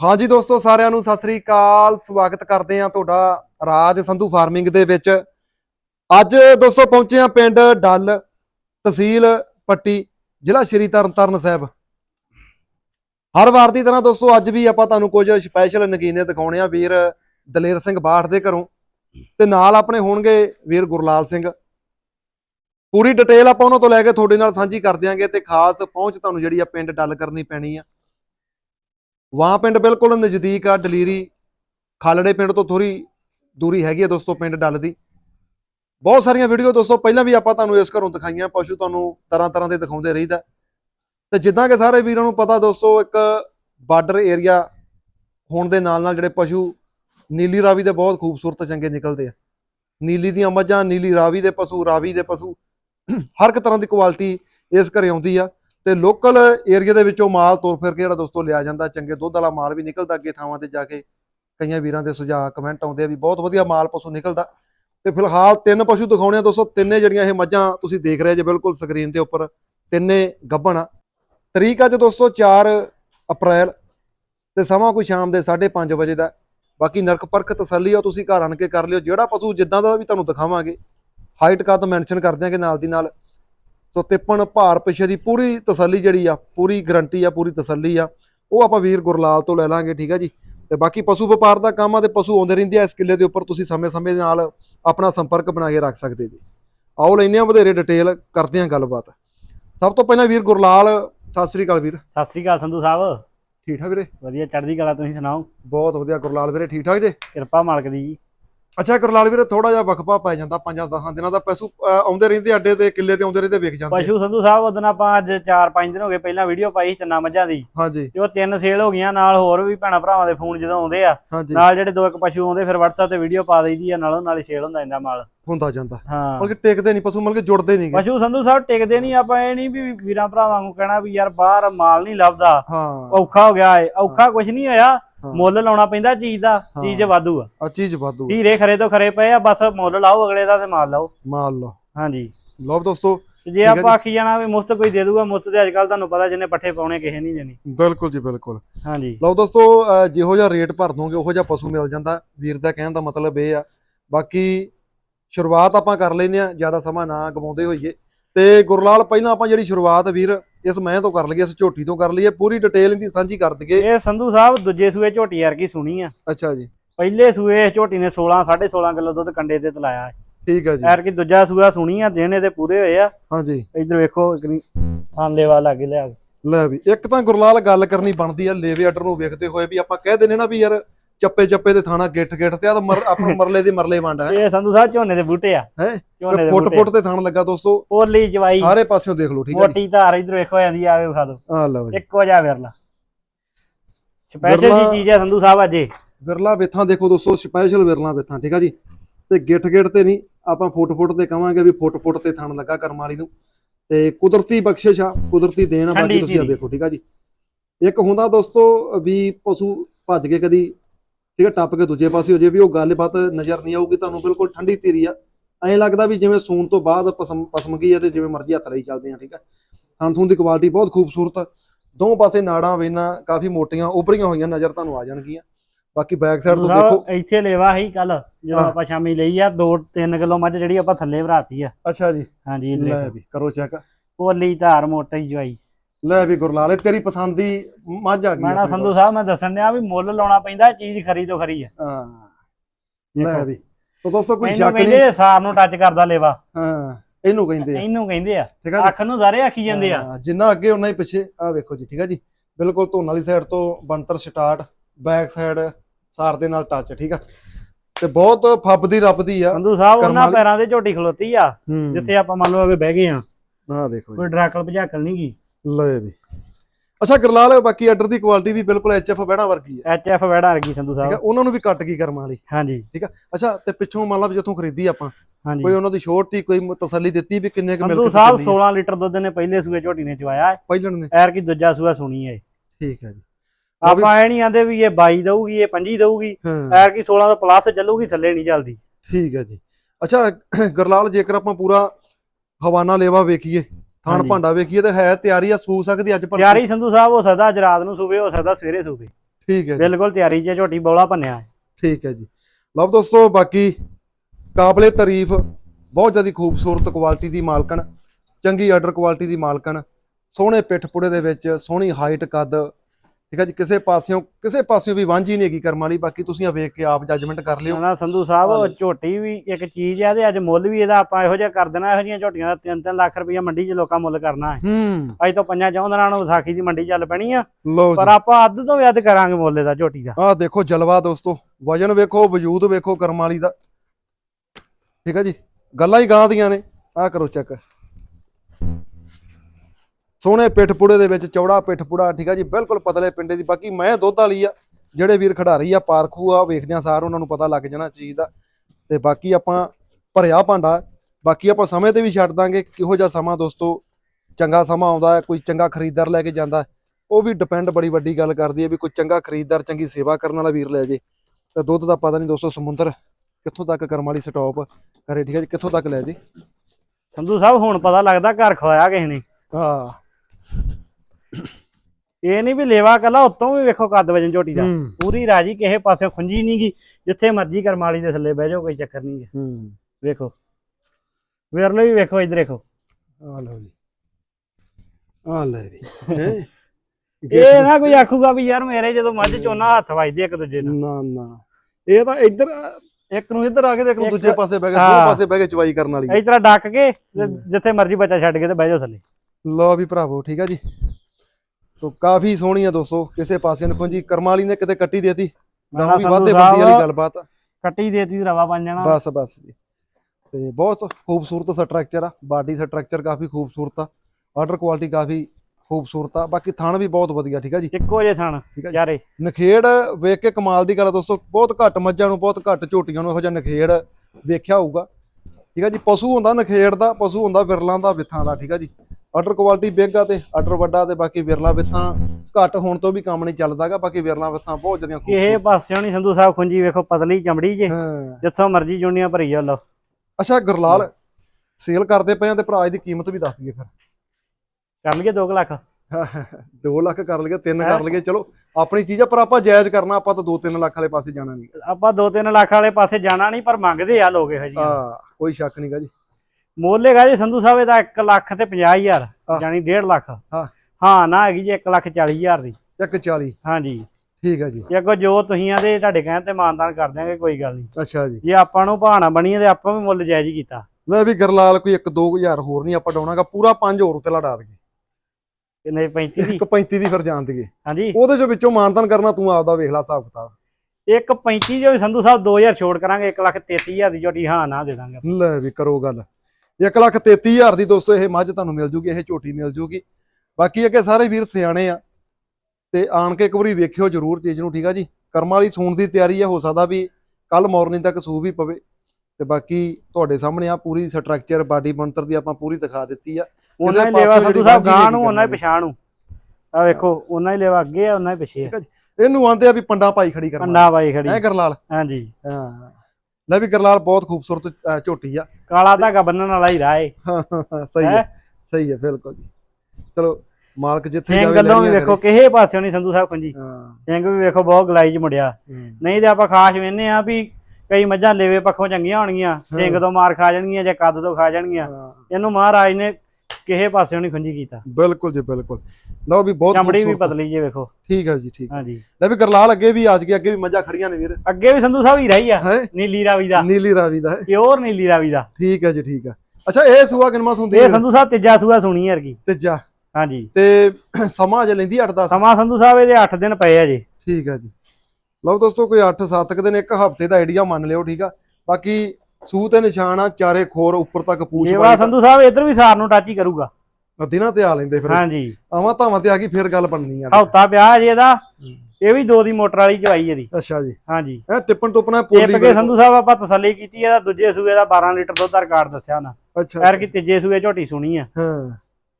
ਹਾਂਜੀ ਦੋਸਤੋ, ਸਾਰਿਆਂ ਨੂੰ ਸਤਿ ਸ੍ਰੀ ਅਕਾਲ। ਸਵਾਗਤ ਕਰਦੇ ਹਾਂ ਤੁਹਾਡਾ ਰਾਜ ਸੰਧੂ ਫਾਰਮਿੰਗ ਦੇ ਵਿੱਚ। ਅੱਜ ਦੋਸਤੋ, ਪਹੁੰਚੇ ਹਾਂ ਪਿੰਡ ਡੱਲ ਤਹਿਸੀਲ ਪੱਟੀ, ਜ਼ਿਲ੍ਹਾ ਸ਼੍ਰੀ ਤਰਨਤਾਰਨ ਸਾਹਿਬ। ਹਰ ਵਾਰ ਦੀ ਤਰ੍ਹਾਂ ਦੋਸਤੋ, ਅੱਜ ਵੀ ਆਪਾਂ ਤੁਹਾਨੂੰ ਕੁਝ ਸਪੈਸ਼ਲ ਨਗੀਨੇ ਦਿਖਾਉਣੇ ਆ ਵੀਰ ਦਲੇਰ ਸਿੰਘ ਬਾਠ ਦੇ ਘਰੋਂ। ਤੇ ਨਾਲ ਆਪਣੇ ਹੋਣਗੇ ਵੀਰ ਗੁਰਲਾਲ ਸਿੰਘ। ਪੂਰੀ ਡਿਟੇਲ ਆਪਾਂ ਉਹਨਾਂ ਤੋਂ ਲੈ ਕੇ ਤੁਹਾਡੇ ਨਾਲ ਸਾਂਝੀ ਕਰ ਦਿਆਂਗੇ ਤੇ ਖਾਸ ਪਹੁੰਚ ਤੁਹਾਨੂੰ ਜਿਹੜੀ ਆ ਪਿੰਡ ਡੱਲ ਕਰਨੀ ਪੈਣੀ ਆ। ਵਾਂ ਪਿੰਡ ਬਿਲਕੁਲ ਨਜ਼ਦੀਕ ਆ, ਡਲੀਰੀ ਖਾਲੜੇ ਪਿੰਡ ਤੋਂ ਥੋੜੀ ਦੂਰੀ ਹੈਗੀ ਆ ਦੋਸਤੋ ਪਿੰਡ ਡੱਲ ਦੀ। ਬਹੁਤ ਸਾਰੀਆਂ ਵੀਡੀਓ ਦੋਸਤੋ, ਪਹਿਲਾਂ ਵੀ ਆਪਾਂ ਤੁਹਾਨੂੰ ਇਸ ਘਰੋਂ ਦਿਖਾਈਆਂ, ਪਸ਼ੂ ਤੁਹਾਨੂੰ ਤਰ੍ਹਾਂ ਤਰ੍ਹਾਂ ਦੇ ਦਿਖਾਉਂਦੇ ਰਹੀਦਾ। ਤੇ ਜਿੱਦਾਂ ਕਿ ਸਾਰੇ ਵੀਰਾਂ ਨੂੰ ਪਤਾ ਦੋਸਤੋ, ਇੱਕ ਬਾਰਡਰ ਏਰੀਆ ਹੋਣ ਦੇ ਨਾਲ ਨਾਲ ਜਿਹੜੇ ਪਸ਼ੂ, ਨੀਲੀ ਰਾਵੀ ਦੇ ਬਹੁਤ ਖੂਬਸੂਰਤ ਚੰਗੇ ਨਿਕਲਦੇ ਆ। ਨੀਲੀ ਦੀਆਂ ਮੱਝਾਂ, ਨੀਲੀ ਰਾਵੀ ਦੇ ਪਸ਼ੂ, ਰਾਵੀ ਦੇ ਪਸ਼ੂ, ਹਰ ਇੱਕ ਤਰ੍ਹਾਂ ਦੀ ਕੁਆਲਿਟੀ ਇਸ ਘਰੇ ਆਉਂਦੀ ਆ। ਤੇ ਲੋਕਲ ਏਰੀਆ ਦੇ ਵਿੱਚੋਂ ਮਾਲ ਤੋਰ ਫਿਰ ਕੇ ਜਿਹੜਾ ਦੋਸਤੋ ਲਿਆ ਜਾਂਦਾ, ਚੰਗੇ ਦੁੱਧ ਵਾਲਾ ਮਾਲ ਵੀ ਨਿਕਲਦਾ ਅੱਗੇ ਥਾਵਾਂ ਤੇ ਜਾ ਕੇ। ਕਈਆਂ ਵੀਰਾਂ ਦੇ ਸੁਝਾਅ ਕਮੈਂਟ ਆਉਂਦੇ ਆ ਵੀ ਬਹੁਤ ਵਧੀਆ ਮਾਲ ਪਸ਼ੂ ਨਿਕਲਦਾ। ਤੇ ਫਿਲਹਾਲ ਤਿੰਨ ਪਸ਼ੂ ਦਿਖਾਉਣੇ ਆ ਦੋਸਤੋ, ਤਿੰਨੇ ਜਿਹੜੀਆਂ ਇਹ ਮੱਝਾਂ ਤੁਸੀਂ ਦੇਖ ਰਹੇ ਜੇ ਬਿਲਕੁਲ ਸਕਰੀਨ ਦੇ ਉੱਪਰ, ਤਿੰਨੇ ਗੱਭਣ ਆ। ਤਰੀਕ ਅੱਜ ਦੋਸਤੋ 4 ਅਪ੍ਰੈਲ ਤੇ ਸਮਾਂ ਕੋਈ ਸ਼ਾਮ ਦੇ 5:30 ਵਜੇ ਦਾ। ਬਾਕੀ ਨਰਕ ਪਰਖ ਤਸੱਲੀ ਆ, ਤੁਸੀਂ ਘਰ ਆਣ ਕੇ ਕਰ ਲਿਓ। ਜਿਹੜਾ ਪਸ਼ੂ ਜਿੱਦਾਂ ਦਾ ਵੀ ਤੁਹਾਨੂੰ ਦਿਖਾਵਾਂਗੇ ਹਾਈਟ ਕੱਦ ਮੈਂਸ਼ਨ ਕਰ ਦਿਆਂਗੇ ਨਾਲ ਦੀ ਨਾਲ ਸੋ ਤਿੱਪਣ ਭਾਰ ਪਿਛੇ ਦੀ ਪੂਰੀ ਤਸੱਲੀ ਜਿਹੜੀ ਆ ਪੂਰੀ ਗਰੰਟੀ ਆ ਪੂਰੀ ਤਸੱਲੀ ਆ ਉਹ ਆਪਾਂ ਵੀਰ ਗੁਰਲਾਲ ਤੋਂ ਲੈ ਲਾਂਗੇ ਠੀਕ ਆ ਜੀ। ਤੇ ਬਾਕੀ ਪਸ਼ੂ ਵਪਾਰ ਦਾ ਕੰਮ ਆ ਤੇ ਪਸ਼ੂ ਆਉਂਦੇ ਰਹਿੰਦੇ ਆ ਇਸ ਕਿੱਲੇ ਦੇ ਉੱਪਰ ਤੁਸੀਂ ਸਮੇਂ-ਸਮੇਂ ਦੇ ਨਾਲ ਆਪਣਾ ਸੰਪਰਕ ਬਣਾ ਕੇ ਰੱਖ ਸਕਦੇ ਜੀ। ਆਓ ਲੈਨੇ ਆ ਵਧੇਰੇ ਡਿਟੇਲ ਕਰਦੇ ਆ ਗੱਲਬਾਤ। ਸਭ ਤੋਂ ਪਹਿਲਾਂ ਵੀਰ ਗੁਰਲਾਲ ਸਤਿ ਸ੍ਰੀ ਅਕਾਲ ਵੀਰ। ਸਤਿ ਸ੍ਰੀ ਅਕਾਲ ਸੰਧੂ ਸਾਹਿਬ। ਠੀਕ ਠਾਕ ਵੀਰੇ? ਵਧੀਆ ਚੜ੍ਹਦੀ ਕਲਾ ਤੁਸੀਂ ਸੁਣਾਓ? ਬਹੁਤ ਵਧੀਆ ਗੁਰਲਾਲ ਵੀਰੇ ਠੀਕ ਠਾਕ ਜੇ? ਕਿਰਪਾ ਮਾਲਕ ਦੀ ਜੀ। ਅੱਛਾ ਗੁਰਲਾਲ ਵੀਰੇ ਥੋੜਾ ਜਿਹਾ ਵਕਫਾ ਪੈ ਜਾਂਦਾ ਪੰਜਾਂ ਦਸਾਂ ਦਿਨਾਂ ਦਾ ਪਸ਼ੂ ਆਉਂਦੇ ਰਹਿੰਦੇ ਅੱਡੇ ਤੇ ਕਿੱਲੇ ਤੇ ਆਉਂਦੇ ਰਹਿੰਦੇ ਵਿਕ ਜਾਂਦੇ ਪਸ਼ੂ ਸੰਧੂ ਸਾਹਿਬ ਉਦੋਂ ਆਪਾਂ ਅੱਜ 4-5 ਦਿਨ ਹੋ ਗਏ ਪਹਿਲਾਂ ਵੀਡੀਓ ਪਾਈ ਸੀ ਤਿੰਨਾਂ ਮੱਝਾਂ ਦੀ। ਹਾਂਜੀ। ਤੇ ਉਹ ਤਿੰਨ ਸੇਲ ਹੋ ਗਈਆਂ ਨਾਲ ਹੋਰ ਵੀ ਭੈਣਾ ਭਰਾਵਾਂ ਦੇ ਫੋਨ ਜਦੋਂ ਆਉਂਦੇ ਆ ਨਾਲ ਜਿਹੜੇ ਦੋ ਇੱਕ ਪਸ਼ੂ ਆਉਂਦੇ ਫਿਰ WhatsApp ਤੇ ਵੀਡੀਓ ਪਾ ਦਈਦੀ ਆ ਨਾਲੋਂ ਨਾਲ ਹੀ ਸੇਲ ਹੁੰਦਾ ਜਾਂਦਾ ਮਾਲ। ਹੁੰਦਾ ਜਾਂਦਾ। ਹਾਂ। ਮਤਲਬ ਕਿ ਟਿਕਦੇ ਨਹੀਂ ਪਸ਼ੂ ਮਤਲਬ ਕਿ ਜੁੜਦੇ ਨਹੀਂਗੇ ਪਸ਼ੂ ਸੰਧੂ ਸਾਹਿਬ ਟਿਕਦੇ ਨਹੀਂ ਆਪਾਂ ਇਹ ਨਹੀਂ ਵੀ ਵੀਰਾਂ ਭਰਾਵਾਂ ਨੂੰ ਕਹਿਣਾ ਵੀ ਯਾਰ ਬਾਹਰ ਮਾਲ ਨਹੀਂ ਲੱਭਦਾ। ਹਾਂ। ਔਖਾ ਹੋ ਗਿਆ ਏ ਔਖਾ ਕੁਝ ਨਹੀਂ ਹੋਇਆ। ਮੁੱਲ ਲਾਉਣਾ ਪੈਂਦਾ ਚੀਜ਼ ਦਾ ਚੀਜ਼। ਵਾਧੂ ਆ। ਆ ਚੀਜ਼ ਵਾਧੂ ਆ। ਹੀਰੇ ਖਰੇ ਤੋਂ ਖਰੇ ਪਏ ਆ ਬਸ ਮੁੱਲ ਲਾਓ ਅਗਲੇ ਦਾ ਤੇ ਮਾਲ ਲਾਓ। ਮਾਲ ਲਓ। ਹਾਂਜੀ। ਲਓ ਦੋਸਤੋ ਤੇ ਜੇ ਆਪਾਂ ਆਖੀ ਜਾਣਾ ਵੀ ਮੁਫਤ ਕੋਈ ਦੇ ਦੂਗਾ ਮੁਫਤ ਦੇ ਅੱਜ ਕੱਲ ਤੁਹਾਨੂੰ ਪਤਾ ਜਿਹਨੇ ਪੱਠੇ ਪਾਉਣੇ ਕਿਸੇ ਨਹੀਂ ਦੇਣੀ। ਬਿਲਕੁਲ ਜੀ ਬਿਲਕੁਲ। ਹਾਂਜੀ। ਲਓ ਦੋਸਤੋ ਅਹ ਜਿਹੋ ਜਿਹਾ ਰੇਟ ਭਰ ਦੋਗੇ ਉਹੋ ਜਿਹਾ ਪਸ਼ੂ ਮਿਲ ਜਾਂਦਾ। ਵੀਰ ਦਾ ਕਹਿਣ ਦਾ ਮਤਲਬ ਇਹ ਆ। ਬਾਕੀ ਸ਼ੁਰੂਆਤ ਆਪਾਂ ਕਰ ਲੈਨੇ ਆ ਜ਼ਿਆਦਾ ਸਮਾਂ ਨਾ ਗਵਾਉਂਦੇ ਹੋਈਏ। ਤੇ ਗੁਰਲਾਲ ਪਹਿਲਾਂ ਆਪਾਂ ਜਿਹੜੀ ਸ਼ੁਰੂਆਤ ਵੀਰ ਇਸ ਮਹਿ ਤੋਂ ਕਰ ਲਈਏ ਇਸ ਝੋਟੀ ਤੋਂ ਕਰ ਲਈਏ ਪੂਰੀ ਡਿਟੇਲ ਇਹਦੀ ਸਾਂਝੀ ਕਰ ਦਈਏ। ਇਹ ਸੰਧੂ ਸਾਹਿਬ ਦੂਜੇ ਸੂਏ ਝੋਟੀ ਵਰਗੀ ਸੁਣੀ ਆ। ਅੱਛਾ ਜੀ। ਪਹਿਲੇ ਸੂਏ ਇਸ ਝੋਟੀ ਨੇ 16 16.5 ਕਿਲੋ ਦੁੱਧ ਕੰਡੇ ਤੇ ਤਲਾਇਆ ਠੀਕ ਹੈ ਜੀ। ਐਰ ਕੀ ਦੂਜਾ ਸੂਆ ਸੁਣੀ ਆ ਦਿਨ ਇਹਦੇ ਪੂਰੇ ਹੋਏ ਆ। ਹਾਂਜੀ ਇਧਰ ਵੇਖੋ ਇਕਨੀ ਥਾਂਲੇ ਵਾਲਾ ਲੱਗੇ ਲਿਆ ਲੈ ਵੀ ਇੱਕ ਤਾਂ ਗੁਰਲਾਲ ਗੱਲ ਕਰਨੀ ਬਣਦੀ ਆ ਲੇਵੇ ਆਰਡਰ ਨੂੰ ਵੇਖਦੇ ਹੋਏ ਵੀ ਆਪਾਂ ਕਹਿ ਦਿੰਨੇ ਨਾ ਵੀ ਯਾਰ ਚੱਪੇ ਚੱਪੇ ਦੇ ਥਾਣਾ ਗਿੱਠ ਗਿੱਠ ਤੇ ਆ ਤਾਂ ਮਰ ਆਪਣਾ ਮਰਲੇ ਦੀ ਮਰਲੇ ਵੰਡ ਹੈ। ਇਹ ਸੰਧੂ ਸਾਹਿਬ ਝੋਨੇ ਦੇ ਬੂਟੇ ਆ। ਹੈਂ? ਝੋਨੇ ਦੇ ਫੁੱਟ ਬੂਟੇ। ਫੁੱਟ ਤੇ ਥਾਣ ਲੱਗਾ ਦੋਸਤੋ। ਪੋਲੀ ਜਵਾਈ। ਸਾਰੇ ਪਾਸਿਓਂ ਦੇਖ ਲਓ ਠੀਕ ਹੈ ਜੀ। ਮੋਟੀ ਧਾਰ ਇਧਰ ਵੇਖੋ ਜਾਂਦੀ ਆਵੇ ਵਿਖਾ ਦਿਓ। ਆ ਲਓ ਜੀ। ਇੱਕੋ ਜਿਹਾ ਵਿਰਲਾ। ਸਪੈਸ਼ਲ ਜੀ ਚੀਜ਼ ਆ ਸੰਧੂ ਸਾਹਿਬ ਅਜੇ ਵਿਰਲਾ ਵੇਥਾਂ ਦੇਖੋ ਦੋਸਤੋ ਸਪੈਸ਼ਲ ਵਿਰਲਾ ਵੇਥਾਂ ਠੀਕ ਆ ਜੀ। ਤੇ ਗਿੱਠ ਗਿੱਠ ਤੇ ਨਹੀਂ ਆਪਾਂ ਫੁੱਟ ਫੁੱਟ ਤੇ ਕਵਾਂਗੇ ਵੀ ਫੁੱਟ ਫੁੱਟ ਤੇ ਥਣ ਲੱਗਾ ਕਰਮ ਵਾਲੀ ਨੂੰ। ਤੇ ਕੁਦਰਤੀ ਬਖਸ਼ਿਸ਼ ਆ ਕੁਦਰਤੀ ਦੇਣ ਆ ਬਾਕੀ ਤੁਸੀਂ ਆ। ਵੇਖੋ ਠੀਕ ਆ ਜੀ। ਇੱਕ ਹੁੰਦਾ ਦੋਸਤੋ ਵੀ ਪਸ਼ੂ ਭੱਜ ਕੇ ਕਦੀ ਠੀਕ ਆ ਟੱਪ ਕੇ ਦੂਜੇ ਪਾਸੇ ਹੋ ਜੇ ਵੀ ਉਹ ਗੱਲਬਾਤ ਨਜ਼ਰ ਨਹੀਂ ਆਊਗੀ ਤੁਹਾਨੂੰ ਬਿਲਕੁਲ ਠੰਡੀ ਧੀਰੀ ਆ। ਐਂ ਲੱਗਦਾ ਵੀ ਜਿਵੇਂ ਸੂਣ ਤੋਂ ਬਾਅਦ ਪਸਮ ਗਈ ਆ ਤੇ ਜਿਵੇਂ ਮਰਜ਼ੀ ਹੱਥ ਲਈ ਚੱਲਦੇ ਆ ਠੀਕ ਆ। ਥਣ ਥੂਣ ਦੀ ਕੁਆਲਿਟੀ ਬਹੁਤ ਖੂਬਸੂਰਤ ਆ। ਦੋਵੇਂ ਪਾਸੇ ਨਾੜਾਂ ਵੇਨਾਂ ਕਾਫੀ ਮੋਟੀਆਂ ਉਭਰੀਆਂ ਹੋਈਆਂ ਨਜ਼ਰ ਤੁਹਾਨੂੰ ਆ ਜਾਣਗੀਆਂ। ਬਾਕੀ ਬੈਕ ਸਾਈਡ ਤੋਂ ਦੇਖੋ। ਇੱਥੇ ਲੇਵਾ ਸੀ ਕੱਲ ਜਦੋਂ ਹਾਂ। ਆਪਾਂ ਸ਼ਾਮੀ ਲਈ ਆ 2-3 ਕਿਲੋ ਮੱਝ ਜਿਹੜੀ ਆਪਾਂ ਥੱਲੇ ਭਰਾਤੀ ਆ। ਅੱਛਾ ਜੀ। ਹਾਂਜੀ ਲੈ ਵੀ ਕਰੋ ਚੈੱਕ ਪੋਲੀ ਧਾਰ ਮੋਟੀ ਜਵਾਈ। ਲੈ ਵੀ ਗੁਰਲਾਲੇ ਤੇਰੀ ਪਸੰਦ ਦੀ ਮੱਝ ਆ ਗਈ ਮੈਂ ਨਾ ਆਪਣੇ ਸੰਧੂ ਸਾਹਿਬ ਮੈਂ ਦੱਸਣ ਡਿਆ ਵੀ ਮੁੱਲ ਲਾਉਣਾ ਪੈਂਦਾ ਚੀਜ਼ ਖਰੀ ਤੋਂ ਖਰੀ ਆ। ਹਾਂ। ਲੈ ਵੀ। ਸੋ ਦੋਸਤੋ ਕੋਈ ਇਹਨੂੰ ਸ਼ੱਕ ਨਹੀਂ। ਕਹਿੰਦੇ ਸਾਰ ਨੂੰ ਟੱਚ ਕਰਦਾ ਲੇਵਾ। ਹਾਂ ਇਹਨੂੰ ਕਹਿੰਦੇ ਆ। ਇਹਨੂੰ ਕਹਿੰਦੇ ਆ। ਠੀਕ ਆ ਅੱਖ ਨੂੰ ਸਾਰੇ ਆਖੀ ਜਾਂਦੇ ਆ। ਹਾਂ, ਜਿੰਨਾ ਅੱਗੇ ਉਨਾ ਹੀ ਪਿੱਛੇ। ਆ ਵੇਖੋ ਜੀ ਠੀਕ ਆ ਜੀ। ਬਿਲਕੁਲ ਧੋਨ ਵਾਲੀ ਸਾਈਡ ਤੋਂ ਬੰਤਰ ਸਟਾਰਟ ਬੈਕ ਸਾਈਡ ਸਾਰ ਦੇ ਨਾਲ ਟੱਚ ਠੀਕ ਆ। ਤੇ ਬਹੁਤ ਫੱਬਦੀ ਰੱਬਦੀ ਆ। ਸੰਧੂ ਸਾਹਿਬ ਕਰਮ ਉਹਨਾਂ ਵਾਲੀ- ਪੈਰਾਂ ਤੇ ਝੋਟੀ ਖਲੋਤੀ ਆ। ਹੂੰ। ਜਿੱਥੇ ਆਪਾਂ ਮੰਨ ਲਓ ਅਗੇ ਬਹਿ ਗਏ ਆ। ਹਾਂ ਦੇਖੋ ਕੋਈ ਜੀ ਡਰਾਕਲ ਭਜਾਕਲ ਨਹੀਂ ਗਈ ਲੈ ਵੀ ਅੱਛਾ ਗੁਰਲਾਲ ਬਾਕੀ ਆਰਡਰ ਦੀ ਕੁਆਲਿਟੀ ਵੀ ਬਿਲਕੁਲ ਐਚਐਫ ਬਹਿਣਾ ਵਰਗੀ ਆ ਐਚ ਐਫ ਵੈੜਾ ਵਰਗੀ ਸੰਧੂ ਠੀਕ ਆ ਸਾਹਿਬ। ਉਹਨਾਂ ਨੂੰ ਵੀ ਕੱਟ ਕੀ ਕਰਮਾਂ ਵਾਲੀ। ਹਾਂਜੀ। ਅੱਛਾ ਤੇ ਪਿੱਛੋਂ ਮੰਨ ਲਾ ਵੀ ਜਿੱਥੋਂ ਖਰੀਦੀ ਆਪਾਂ ਕੋਈ ਉਹਨਾਂ ਦੀ ਸ਼ੋਰਟੀ ਕੋਈ ਤਸੱਲੀ ਦਿੱਤੀ ਵੀ ਕਿੰਨੇ ਕੁ ਮਿਲ ਸੰਧੂ ਸਾਹਿਬ ਚੱਲਣੀ ਆ? 16 ਲੀਟਰ ਦੁੱਧ ਨੇ ਪਹਿਲੇ ਸੂਏ ਝੋਟੀ ਨੇ ਚਵਾਇਆ ਹੈ। ਪਹਿਲਣ ਨੇ। ਐਰ ਕੀ ਦੂਜਾ ਸੂਆ ਸੁਣੀ ਹੈ। ਠੀਕ ਹੈ ਜੀ। ਆਪਾਂ ਇਹ ਨਹੀਂ ਆਂਦੇ ਵੀ ਇਹ 22 ਦਊਗੀ ਇਹ 25 ਦਊਗੀ। ਹਾਂ। ਐਰ ਕੀ 16 ਤੋਂ ਪਲੱਸ ਚੱਲੂਗੀ ਥੱਲੇ ਨਹੀਂ ਚੱਲਦੀ। ਠੀਕ ਹੈ ਜੀ। ਅੱਛਾ ਗਰਲਾਲ ਜੇਕਰ ਆਪਾਂ ਪੂਰਾ ਹਵਾਨਾ ਲੇਵਾ ਵੇਖੀਏ ਥਾਣ। ਭਾਂਡਾ ਵੇਖੀਏ ਤੇ ਹੈ ਤਿਆਰੀ ਆ ਸੂ ਸਕਦੀ ਅੱਜ ਪਰ ਤਿਆਰੀ ਸੰਧੂ ਸਾਹਿਬ ਹੋ ਸਕਦਾ ਅੱਜ ਰਾਤ ਨੂੰ ਸੂਵੇ ਹੋ ਸਕਦਾ ਸਵੇਰੇ ਸੂਵੇ। ਠੀਕ ਹੈ ਜੀ। ਬਿਲਕੁਲ ਤਿਆਰੀ 'ਚ ਝੋਟੀ ਬੋਲਾ ਭੰਨਿਆ ਹੈ। ਠੀਕ ਹੈ ਜੀ। ਲਓ ਦੋਸਤੋ ਬਾਕੀ ਕਾਬਲੇ ਤਾਰੀਫ ਬਹੁਤ ਜ਼ਿਆਦਾ ਖੂਬਸੂਰਤ ਕੁਆਲਿਟੀ ਦੀ ਮਾਲਕਣ ਚੰਗੀ ਆਰਡਰ ਕੁਆਲਿਟੀ ਦੀ ਮਾਲਕਣ ਸੋਹਣੇ ਪਿੱਠ ਪੁੜੇ ਦੇ ਵਿੱਚ ਸੋਹਣੀ ਹਾਈਟ ਕੱਦ ਠੀਕ ਹੈ ਜੀ ਕਿਸੇ ਪਾਸਿਓਂ ਕਿਸੇ ਪਾਸਿਓਂ ਵੀ ਵਾਂਝੀ ਨਹੀਂ ਹੈਗੀ ਕਰਮ ਵਾਲੀ ਬਾਕੀ ਤੁਸੀਂ ਆ ਵੇਖ ਕੇ ਆਪ ਜੱਜਮੈਂਟ ਕਰ ਲਿਓ। ਨਾ ਸੰਧੂ ਸਾਹਿਬ। ਝੋਟੀ ਵੀ ਇੱਕ ਚੀਜ਼ ਹੈ ਤੇ ਅੱਜ ਮੁੱਲ ਵੀ ਇਹਦਾ ਆਪਾਂ ਇਹੋ ਜਿਹਾ ਕਰ ਦੇਣਾ ਇਹੋ ਜਿਹੀਆਂ ਝੋਟੀਆਂ ਦਾ 3-3 ਲੱਖ ਰੁਪਈਆ ਮੰਡੀ 'ਚ ਲੋਕਾਂ ਮੁੱਲ ਕਰਨਾ ਹੈ। ਹੂੰ। ਅੱਜ ਤੋਂ ਪੰਜਾਂ ਚੌਂ ਦਿਨਾਂ ਨੂੰ ਵਿਸਾਖੀ ਦੀ ਮੰਡੀ ਚੱਲ ਪੈਣੀ ਆ। ਪਰ ਆਪਾਂ ਅੱਧ ਤੋਂ ਵੀ ਅੱਧ ਕਰਾਂਗੇ ਮੁੱਲ ਇਹਦਾ ਝੋਟੀ ਦਾ। ਆਹ ਦੇਖੋ ਜਲਵਾ ਦੋਸਤੋ ਵਜਨ ਵੇਖੋ ਵਜੂਦ ਵੇਖੋ ਕਰਮ ਵਾਲੀ ਦਾ। ਠੀਕ ਹੈ ਜੀ ਗੱਲਾਂ ਹੀ ਗਾਂ ਦੀਆਂ ਨੇ ਆਹ ਕਰੋ ਚੈੱਕ ਸੋਹਣੇ ਪਿੱਠ ਪੁੜੇ ਦੇ ਵਿੱਚ ਚੌੜਾ ਪਿੱਠ ਪੁੜਾ ਠੀਕ ਹੈ ਜੀ ਬਿਲਕੁਲ ਪਤਲੇ ਪਿੰਡੇ ਦੀ। ਬਾਕੀ ਮੈਂ ਦੁੱਧ ਵਾਲੀ ਆ ਜਿਹੜੇ ਵੀਰ ਖਿਡਾਰੀ ਆ ਪਾਰਖੂ ਆ ਵੇਖਦਿਆਂ ਸਾਰ ਉਹਨਾਂ ਨੂੰ ਪਤਾ ਲੱਗ ਜਾਣਾ ਚੀਜ਼ ਦਾ। ਤੇ ਬਾਕੀ ਆਪਾਂ ਭਰਿਆ ਭਾਂਡਾ ਬਾਕੀ ਆਪਾਂ ਸਮੇਂ ਤੇ ਵੀ ਛੱਡ ਦਾਂਗੇ ਕਿਹੋ ਜਿਹਾ ਸਮਾਂ ਦੋਸਤੋ ਚੰਗਾ ਸਮਾਂ ਆਉਂਦਾ ਕੋਈ ਚੰਗਾ ਖਰੀਦਦਾਰ ਲੈ ਕੇ ਜਾਂਦਾ ਉਹ ਵੀ ਡਿਪੈਂਡ ਬੜੀ ਵੱਡੀ ਗੱਲ ਕਰਦੀ ਹੈ ਵੀ ਕੋਈ ਚੰਗਾ ਖਰੀਦਦਾਰ ਚੰਗੀ ਸੇਵਾ ਕਰਨ ਵਾਲਾ ਵੀਰ ਲੈ ਜੇ। ਤੇ ਦੁੱਧ ਦਾ ਪਤਾ ਨਹੀਂ ਦੋਸਤੋ ਸਮੁੰਦਰ ਕਿੱਥੋਂ ਤੱਕ ਕਰਮ ਵਾਲੀ ਸਟਾਪ ਕਰੇ ਠੀਕ ਹੈ ਜੀ ਕਿੱਥੋਂ ਤੱਕ ਲੈ ਜੇ? ਸੰਧੂ ਸਾਹਿਬ ਹੁਣ ਪਤਾ ਲੱਗਦਾ ਘਰ ਖਵਾਇਆ ਕਿਸੇ ਨੇ। ਹਾਂ। ਇਹ ਨਹੀਂ ਵੀ ਲੇਵਾ ਕੱਲਾ ਉੱਤੋਂ ਵੀ ਵੇਖੋ ਕੱਦ ਵਜਨ ਝੋਟੀ ਦਾ। ਹੂੰ। ਪੂਰੀ ਰਾਜੀ ਕਿਸੇ ਪਾਸੇ ਖੁੰਜੀ ਨਹੀਂਗੀ ਜਿੱਥੇ ਮਰਜ਼ੀ ਕਰਮਾਲੀ ਦੇ ਥੱਲੇ ਬਹਿ ਜਾਓ ਕੋਈ ਚੱਕਰ ਨਹੀਂ ਹੂੰ। ਵੇਖੋ। ਵਿਰਲੇ ਵੀ ਵੇਖੋ ਇੱਧਰ ਦੇਖੋ। ਆ ਲਓ ਜੀ। ਆ ਲੈ ਵੀ। ਹੈਂ? ਇਹ ਨਾ ਕੋਈ ਆਖੂਗਾ ਵੀ ਯਾਰ ਮੇਰੇ ਜਦੋਂ ਮੱਝ ਚੋਨਾ ਹੱਥ ਵੱਜਦੇ ਇੱਕ ਦੂਜੇ ਨਾਲ। ਨਾ ਨਾ। ਇਹ ਤਾਂ ਇੱਧਰ ਇੱਕ ਨੂੰ ਇੱਧਰ ਆ ਕੇ ਤੇ ਇੱਕ ਨੂੰ ਇੱਕ- ਦੂਜੇ ਪਾਸੇ ਬਹਿ ਕੇ ਹਾਂ। ਦੋਵੇਂ ਪਾਸੇ ਬਹਿ ਕੇ ਚਵਾਈ ਕਰਨ ਵਾਲੀ ਇਸ ਤਰ੍ਹਾਂ ਡੱਕ ਕੇ ਤੇ ਹੂੰ। ਜਿੱਥੇ ਮਰਜ਼ੀ ਬੱਚਾ ਛੱਡ ਕੇ ਤੇ ਬਹਿ ਜਾਓ ਥੱਲੇ। ਲਓ ਵੀ ਭਰਾਵੋ ਠੀਕ ਆ ਜੀ। ਸੋ ਕਾਫੀ ਸੋਹਣੀ ਆ ਦੋਸਤੋ ਕਿਸੇ ਪਾਸੇ ਨੂੰ ਜੀ ਕਰਮ ਵਾਲੀ ਨੇ ਕਿਤੇ ਕੱਟੀ ਦੇਤੀ? ਗਾਂ ਵੀ ਵਾਧੇ ਬੰਦੀ ਵਾਲੀ ਗੱਲਬਾਤ ਆ। ਕੱਟੀ ਦੇਤੀ ਤੇ ਰਵਾ ਬਣ ਜਾਣਾ। ਬਸ ਬਸ ਜੀ। ਤੇ ਬਹੁਤ ਖੂਬਸੂਰਤ ਸਟਰਕਚਰ ਆ ਬਾਡੀ ਸਟਰਕਚਰ ਕਾਫੀ ਖੂਬਸੂਰਤ ਆ ਆਰਡਰ ਕੁਆਲਿਟੀ ਕਾਫੀ ਖੂਬਸੂਰਤ ਆ ਬਾਕੀ ਥਣ ਵੀ ਬਹੁਤ ਵਧੀਆ ਠੀਕ ਆ ਜੀ? ਇੱਕੋ ਜੇ ਥਣ ਚਾਰੇ। ਨਖੇੜ ਵੇਖ ਕੇ ਕਮਾਲ ਦੀ ਗੱਲ ਆ ਦੋਸਤੋ ਬਹੁਤ ਘੱਟ ਮੱਝਾਂ ਨੂੰ ਬਹੁਤ ਘੱਟ ਝੋਟੀਆਂ ਨੂੰ ਇਹੋ ਜਿਹਾ ਨਖੇੜ ਵੇਖਿਆ ਹੋਊਗਾ। ਠੀਕ ਆ ਜੀ ਪਸ਼ੂ ਹੁੰਦਾ ਨਖੇੜ ਦਾ ਪਸ਼ੂ ਹੁੰਦਾ ਵਿਰਲਾਂ ਦਾ ਵਿਥਾਂ ਦਾ ਠੀਕ ਆ ਜੀ? ਆਰਡਰ ਕੁਆਲਿਟੀ ਬਿਗ ਆ ਤੇ ਆਰਡਰ ਵੱਡਾ ਤੇ ਬਾਕੀ ਵਿਰਲਾ ਵਿਥਾਂ ਘੱਟ ਹੋਣ ਤੋਂ ਵੀ ਕੰਮ ਨਹੀਂ ਚੱਲਦਾਗਾ ਬਾਕੀ ਵਿਰਲਾ ਵਿਥਾਂ ਬਹੁਤ ਜ਼ਿਆਦੀਆਂ ਕਿਸੇ ਪਾਸਿਓਂ ਨਹੀਂ ਸੰਧੂ ਸਾਹਿਬ ਖੁੰਜੀ ਵੇਖੋ ਪਤਲੀ ਚਮੜੀ ਜੇ ਹਾਂ। ਜਿੱਥੋਂ ਮਰਜ਼ੀ ਜੁੰਨੀਆਂ ਭਰੀ ਜਾ ਲਓ। ਅੱਛਾ ਗੁਰਲਾਲ ਸੇਲ ਕਰਦੇ ਪਏ ਆ ਤੇ ਭਰਾ ਦੀ ਕੀਮਤ ਵੀ ਦੱਸ ਦਈਏ ਫਿਰ। ਕਰ ਲਈਏ 2 ਲੱਖ। 2 ਲੱਖ ਕਰ ਲਈਏ 3 ਹੈਂ? ਕਰ ਲਈਏ ਚਲੋ ਆਪਣੀ ਚੀਜ਼ ਆ ਪਰ ਆਪਾਂ ਜਾਇਜ਼ ਕਰਨਾ ਆਪਾਂ ਤਾਂ 2-3 ਲੱਖ ਵਾਲੇ ਪਾਸੇ ਜਾਣਾ ਨਹੀਂ ਆਪਾਂ 2-3 ਲੱਖ ਵਾਲੇ ਪਾਸੇ ਜਾਣਾ ਨਹੀਂ ਪਰ ਮੰਗਦੇ ਆ ਲੋਕ ਇਹੋ ਜਿਹੀਆਂ ਆ ਕੋਈ ਸ਼ੱਕ ਨਹੀਂਗਾ ਜੀ। ਮੁੱਲ ਹੈਗਾ ਜੀ ਸੰਧੂ ਸਾਹਿਬ ਇਹਦਾ 1 ਲੱਖ ਤੇ 50000 ਹਾਂ। ਯਾਨੀ 1.5 ਲੱਖ। ਹਾਂ। ਹਾਂ ਨਾ ਹੈਗੀ ਜੀ 1 ਲੱਖ 40000 ਦੀ। 140 ਹਾਂਜੀ। ਠੀਕ ਹੈ ਜੀ। ਜੇ ਅੱਗੋਂ ਜੋ ਤੁਸੀਂ ਆਦੇ ਤੁਹਾਡੇ ਕਹਿਣ ਤੇ ਮਾਨਦਾਨ ਕਰ ਦਿਆਂਗੇ ਕੋਈ ਗੱਲ ਨਹੀਂ। ਅੱਛਾ ਜੀ। ਜੇ ਆਪਾਂ ਨੂੰ ਭਾਣਾ ਬਣੀਏ ਤੇ ਆਪਾਂ ਵੀ ਮੁੱਲ ਜਾਇਜ਼ ਹੀ ਕੀਤਾ। ਲੈ ਵੀ ਗਰਲਾਲ ਕੋਈ 1-2000 ਹੋਰ ਨਹੀਂ ਆਪਾਂ ਡਾਉਣਾਗਾ ਪੂਰਾ 5 ਹੋਰ ਉੱਤੇ ਲੜਾ ਦਈਏ। ਕਿੰਨੇ 35 ਦੀ? ਇੱਕ 35 ਦੀ ਫਿਰ ਜਾਣ ਦਈਏ। ਹਾਂਜੀ। ਉਹਦੇ ਚੋਂ ਵਿੱਚੋਂ ਮਾਨਤਨ ਕਰਨਾ ਤੂੰ ਆਪਦਾ ਵੇਖ ਲੈ ਹਿਸਾਬ ਕਿਤਾਬ। ਇੱਕ 35 ਜੋ ਵੀ ਸੰਧੂ ਸਾਹਿਬ 2000 ਛੋੜ ਕਰਾਂਗੇ 1 ਲੱਖ 33000 ਦੀ ਝੋਟੀ ਹਾਂ ਨਾ ਦੇ ਦਾਂਗੇ ਲੈ ਵੀ ਕਰੋ ਗੱਲ। 133000 ਦੀ ਦੋਸਤੋ ਇਹ ਮੱਝ ਤੁਹਾਨੂੰ ਮਿਲ ਜੂਗੀ ਇਹ ਝੋਟੀ ਮਿਲ ਜੂਗੀ। ਬਾਕੀ ਅੱਗੇ ਸਾਰੇ ਵੀਰ ਸਿਆਣੇ ਆ ਤੇ ਆਣ ਕੇ ਇੱਕ ਵਾਰੀ ਵੇਖਿਓ ਜਰੂਰ ਚੀਜ਼ ਨੂੰ ਠੀਕ ਆ ਜੀ? ਕਰਮ ਵਾਲੀ ਸੂਣ ਦੀ ਤਿਆਰੀ ਆ ਹੋ ਸਕਦਾ ਵੀ ਕੱਲ ਮਾਰਨਿੰਗ ਤੱਕ ਸੂ ਵੀ ਪਵੇ। ਤੇ ਬਾਕੀ ਤੁਹਾਡੇ ਸਾਹਮਣੇ ਆ ਪੂਰੀ ਸਟਰਕਚਰ ਬਾਡੀ ਬਣਤਰ ਦੀ ਆਪਾਂ ਪੂਰੀ ਦਿਖਾ ਦਿੱਤੀ ਆ। ਉਹਨਾਂ ਹੀ ਲੈਵਾ ਸੰਧੂ ਸਾਹਿਬ ਗਾਂ ਨੂੰ ਉਹਨਾਂ ਹੀ। ਪਛਾਣ ਨੂੰ। ਆ ਵੇਖੋ ਉਹਨਾਂ ਹੀ ਲੈਵਾ ਅੱਗੇ ਆ ਉਹਨਾਂ ਹੀ ਪਿੱਛੇ ਆ। ਇਹਨੂੰ ਆਂਦੇ ਆ ਵੀ ਪੰਡਾ ਪਾਈ ਖੜੀ ਕਰਨਾ ਪੰਡਾ ਬਾਈ ਖੜੀ। ਐ ਗਰਲਾਲ ਹਾਂਜੀ। ਹਾਂ। ਲੈ ਵੀ ਗਰਲਾਲ ਬਹੁਤ ਖੂਬਸੂਰਤ ਝੋਟੀ ਆ। ਕਾਲਾ ਧਾਗਾ ਬੰਨਣ ਵਾਲਾ ਹੀ ਰਾਏ। ਸਹੀ ਹੈ? ਹੈਂ? ਸਹੀ ਹੈ ਬਿਲਕੁਲ ਜੀ। ਚਲੋ ਮਾਲਕ ਜਿੱਥੇ ਸਿੰਘ ਜਾਵੇ ਗੱਲੋਂ ਵੀ ਲੈਣੀਆਂ ਵੇਖੋ ਕਿਸੇ ਪਾਸਿਓਂ ਨਹੀਂ ਸੰਧੂ ਸਾਹਿਬ ਖੁੰਜੀ ਕਰੇ। ਹਾਂ। ਸਿੰਘ ਵੀ ਵੇਖੋ ਬਹੁਤ ਗਲਾਈ ਚ ਮੁੜਿਆ। ਹੂੰ। ਨਹੀਂ ਤੇ ਆਪਾਂ ਖਾਸ ਵੇਨੇ ਆ ਵੀ ਕਈ ਮੱਝਾਂ ਲੇਵੇ ਪੱਖੋਂ ਚੰਗੀਆਂ ਹੋਣਗੀਆਂ। ਸਿੰਘ ਤੋਂ ਮਾਰ ਖਾ ਜਾਣਗੀਆਂ ਜਾਂ ਕੱਦ ਤੋਂ ਖਾ ਜਾਣਗੀਆਂ। ਹਾਂ, ਇਹਨੂੰ ਮਹਾਰਾਜ ਨੇ ਕਿਸੇ ਪਾਸਿਓਂ ਨਹੀਂ ਖੁੰਜੀ ਕੀਤਾ। ਬਿਲਕੁਲ ਜੀ ਬਿਲਕੁਲ। ਲਓ ਵੀ ਬਹੁਤ ਚਮੜੀ ਵੀ। ਪਤਲੀ ਜੇ ਵੇਖੋ। ਠੀਕ ਹੈ ਜੀ ਠੀਕ ਹੈ। ਹਾਂਜੀ। ਲੈ ਵੀ ਗਰਲਾਲ ਅੱਗੇ ਵੀ ਆਜ ਕੇ ਅੱਗੇ ਵੀ ਮੱਝਾਂ ਖੜੀਆਂ ਨੇ ਵੀਰ। ਅੱਗੇ ਵੀ ਸੰਧੂ ਸਾਹਿਬ ਹੀ ਰਹੀ ਆ ਨੀਲੀ ਰਾਵੀ ਦਾ। ਨੀਲੀ ਰਾਵੀ ਦਾ। ਪਿਓਰ ਨੀਲੀ ਰਾਵੀ ਦਾ। ਠੀਕ ਹੈ ਜੀ ਠੀਕ ਹੈ ਅੱਛਾ ਇਹ ਸੂਆ ਕਿਨਮਾ ਹੁੰਦੀ ਇਹ ਸੰਧੂ ਸਾਹਿਬ ਤੀਜਾ ਸੂਆ ਸੁਣੀ ਯਾਰਗੀ ਤੀਜਾ। ਹਾਂਜੀ। ਤੇ ਸਮਾਂ ਅਜੇ ਲੈਂਦੀ 8-10 ਸਮਾਂ ਸੰਧੂ ਸਾਹਿਬ ਇਹਦੇ 8 ਦਿਨ ਪਏ ਆ ਜੀ। ਠੀਕ ਹੈ ਜੀ। ਲਓ ਦੋਸਤੋ ਕੋਈ 8-7 ਦਿਨ ਇੱਕ ਹਫ਼ਤੇ ਦਾ ਆਈਡੀਆ ਮੰਨ ਲਿਓ ਠੀਕ ਆ। ਬਾਕੀ ਸੂ ਤੇ ਨਿਸ਼ਾਨ ਆ ਚਾਰੇ ਖੋਰ ਉੱਪਰ ਤੱਕ ਪੂਛ ਇਹ ਵਾ ਵਾਲੀ ਸੰਧੂ ਸਾਹਿਬ ਇੱਧਰ ਵੀ ਸਾਰ ਨੂੰ ਟੱਚ ਹੀ ਕਰੂਗਾ। ਦਿਨਾਂ ਤੇ ਆ ਲੈਂਦੇ ਫਿਰ। ਹਾਂਜੀ। ਆਵਾਂ ਧਾਵਾਂ ਤੇ ਆ ਗਈ ਫਿਰ ਗੱਲ ਬਣਨੀ ਆ। ਹਫਤਾ ਪਿਆ ਜੀ ਇਹਦਾ ਇਹ ਵੀ ਦੋ ਦੀ ਮੋਟਰ ਵਾਲੀ ਚਵਾਈ ਇਹਦੀ। ਅੱਛਾ ਜੀ। ਹਾਂਜੀ। ਇਹ ਟਿੱਪਣ ਟੁੱਪਣਾ ਟਿੱਪ ਪੋਲੀ ਕੇ ਸੰਧੂ ਸਾਹਿਬ ਆਪਾਂ ਤਸੱਲੀ ਕੀਤੀ ਇਹਦਾ ਦੂਜੇ ਸੂਏ ਦਾ 12 ਲੀਟਰ ਦੁੱਧ ਦਾ ਰਿਕਾਰਡ ਦੱਸਿਆ ਨਾ ਅੱਛਾ ਐਰ ਕੀ ਤੀਜੇ ਸੂਏ ਝੋਟੀ ਸੁਣੀ ਆ। ਹਾਂ।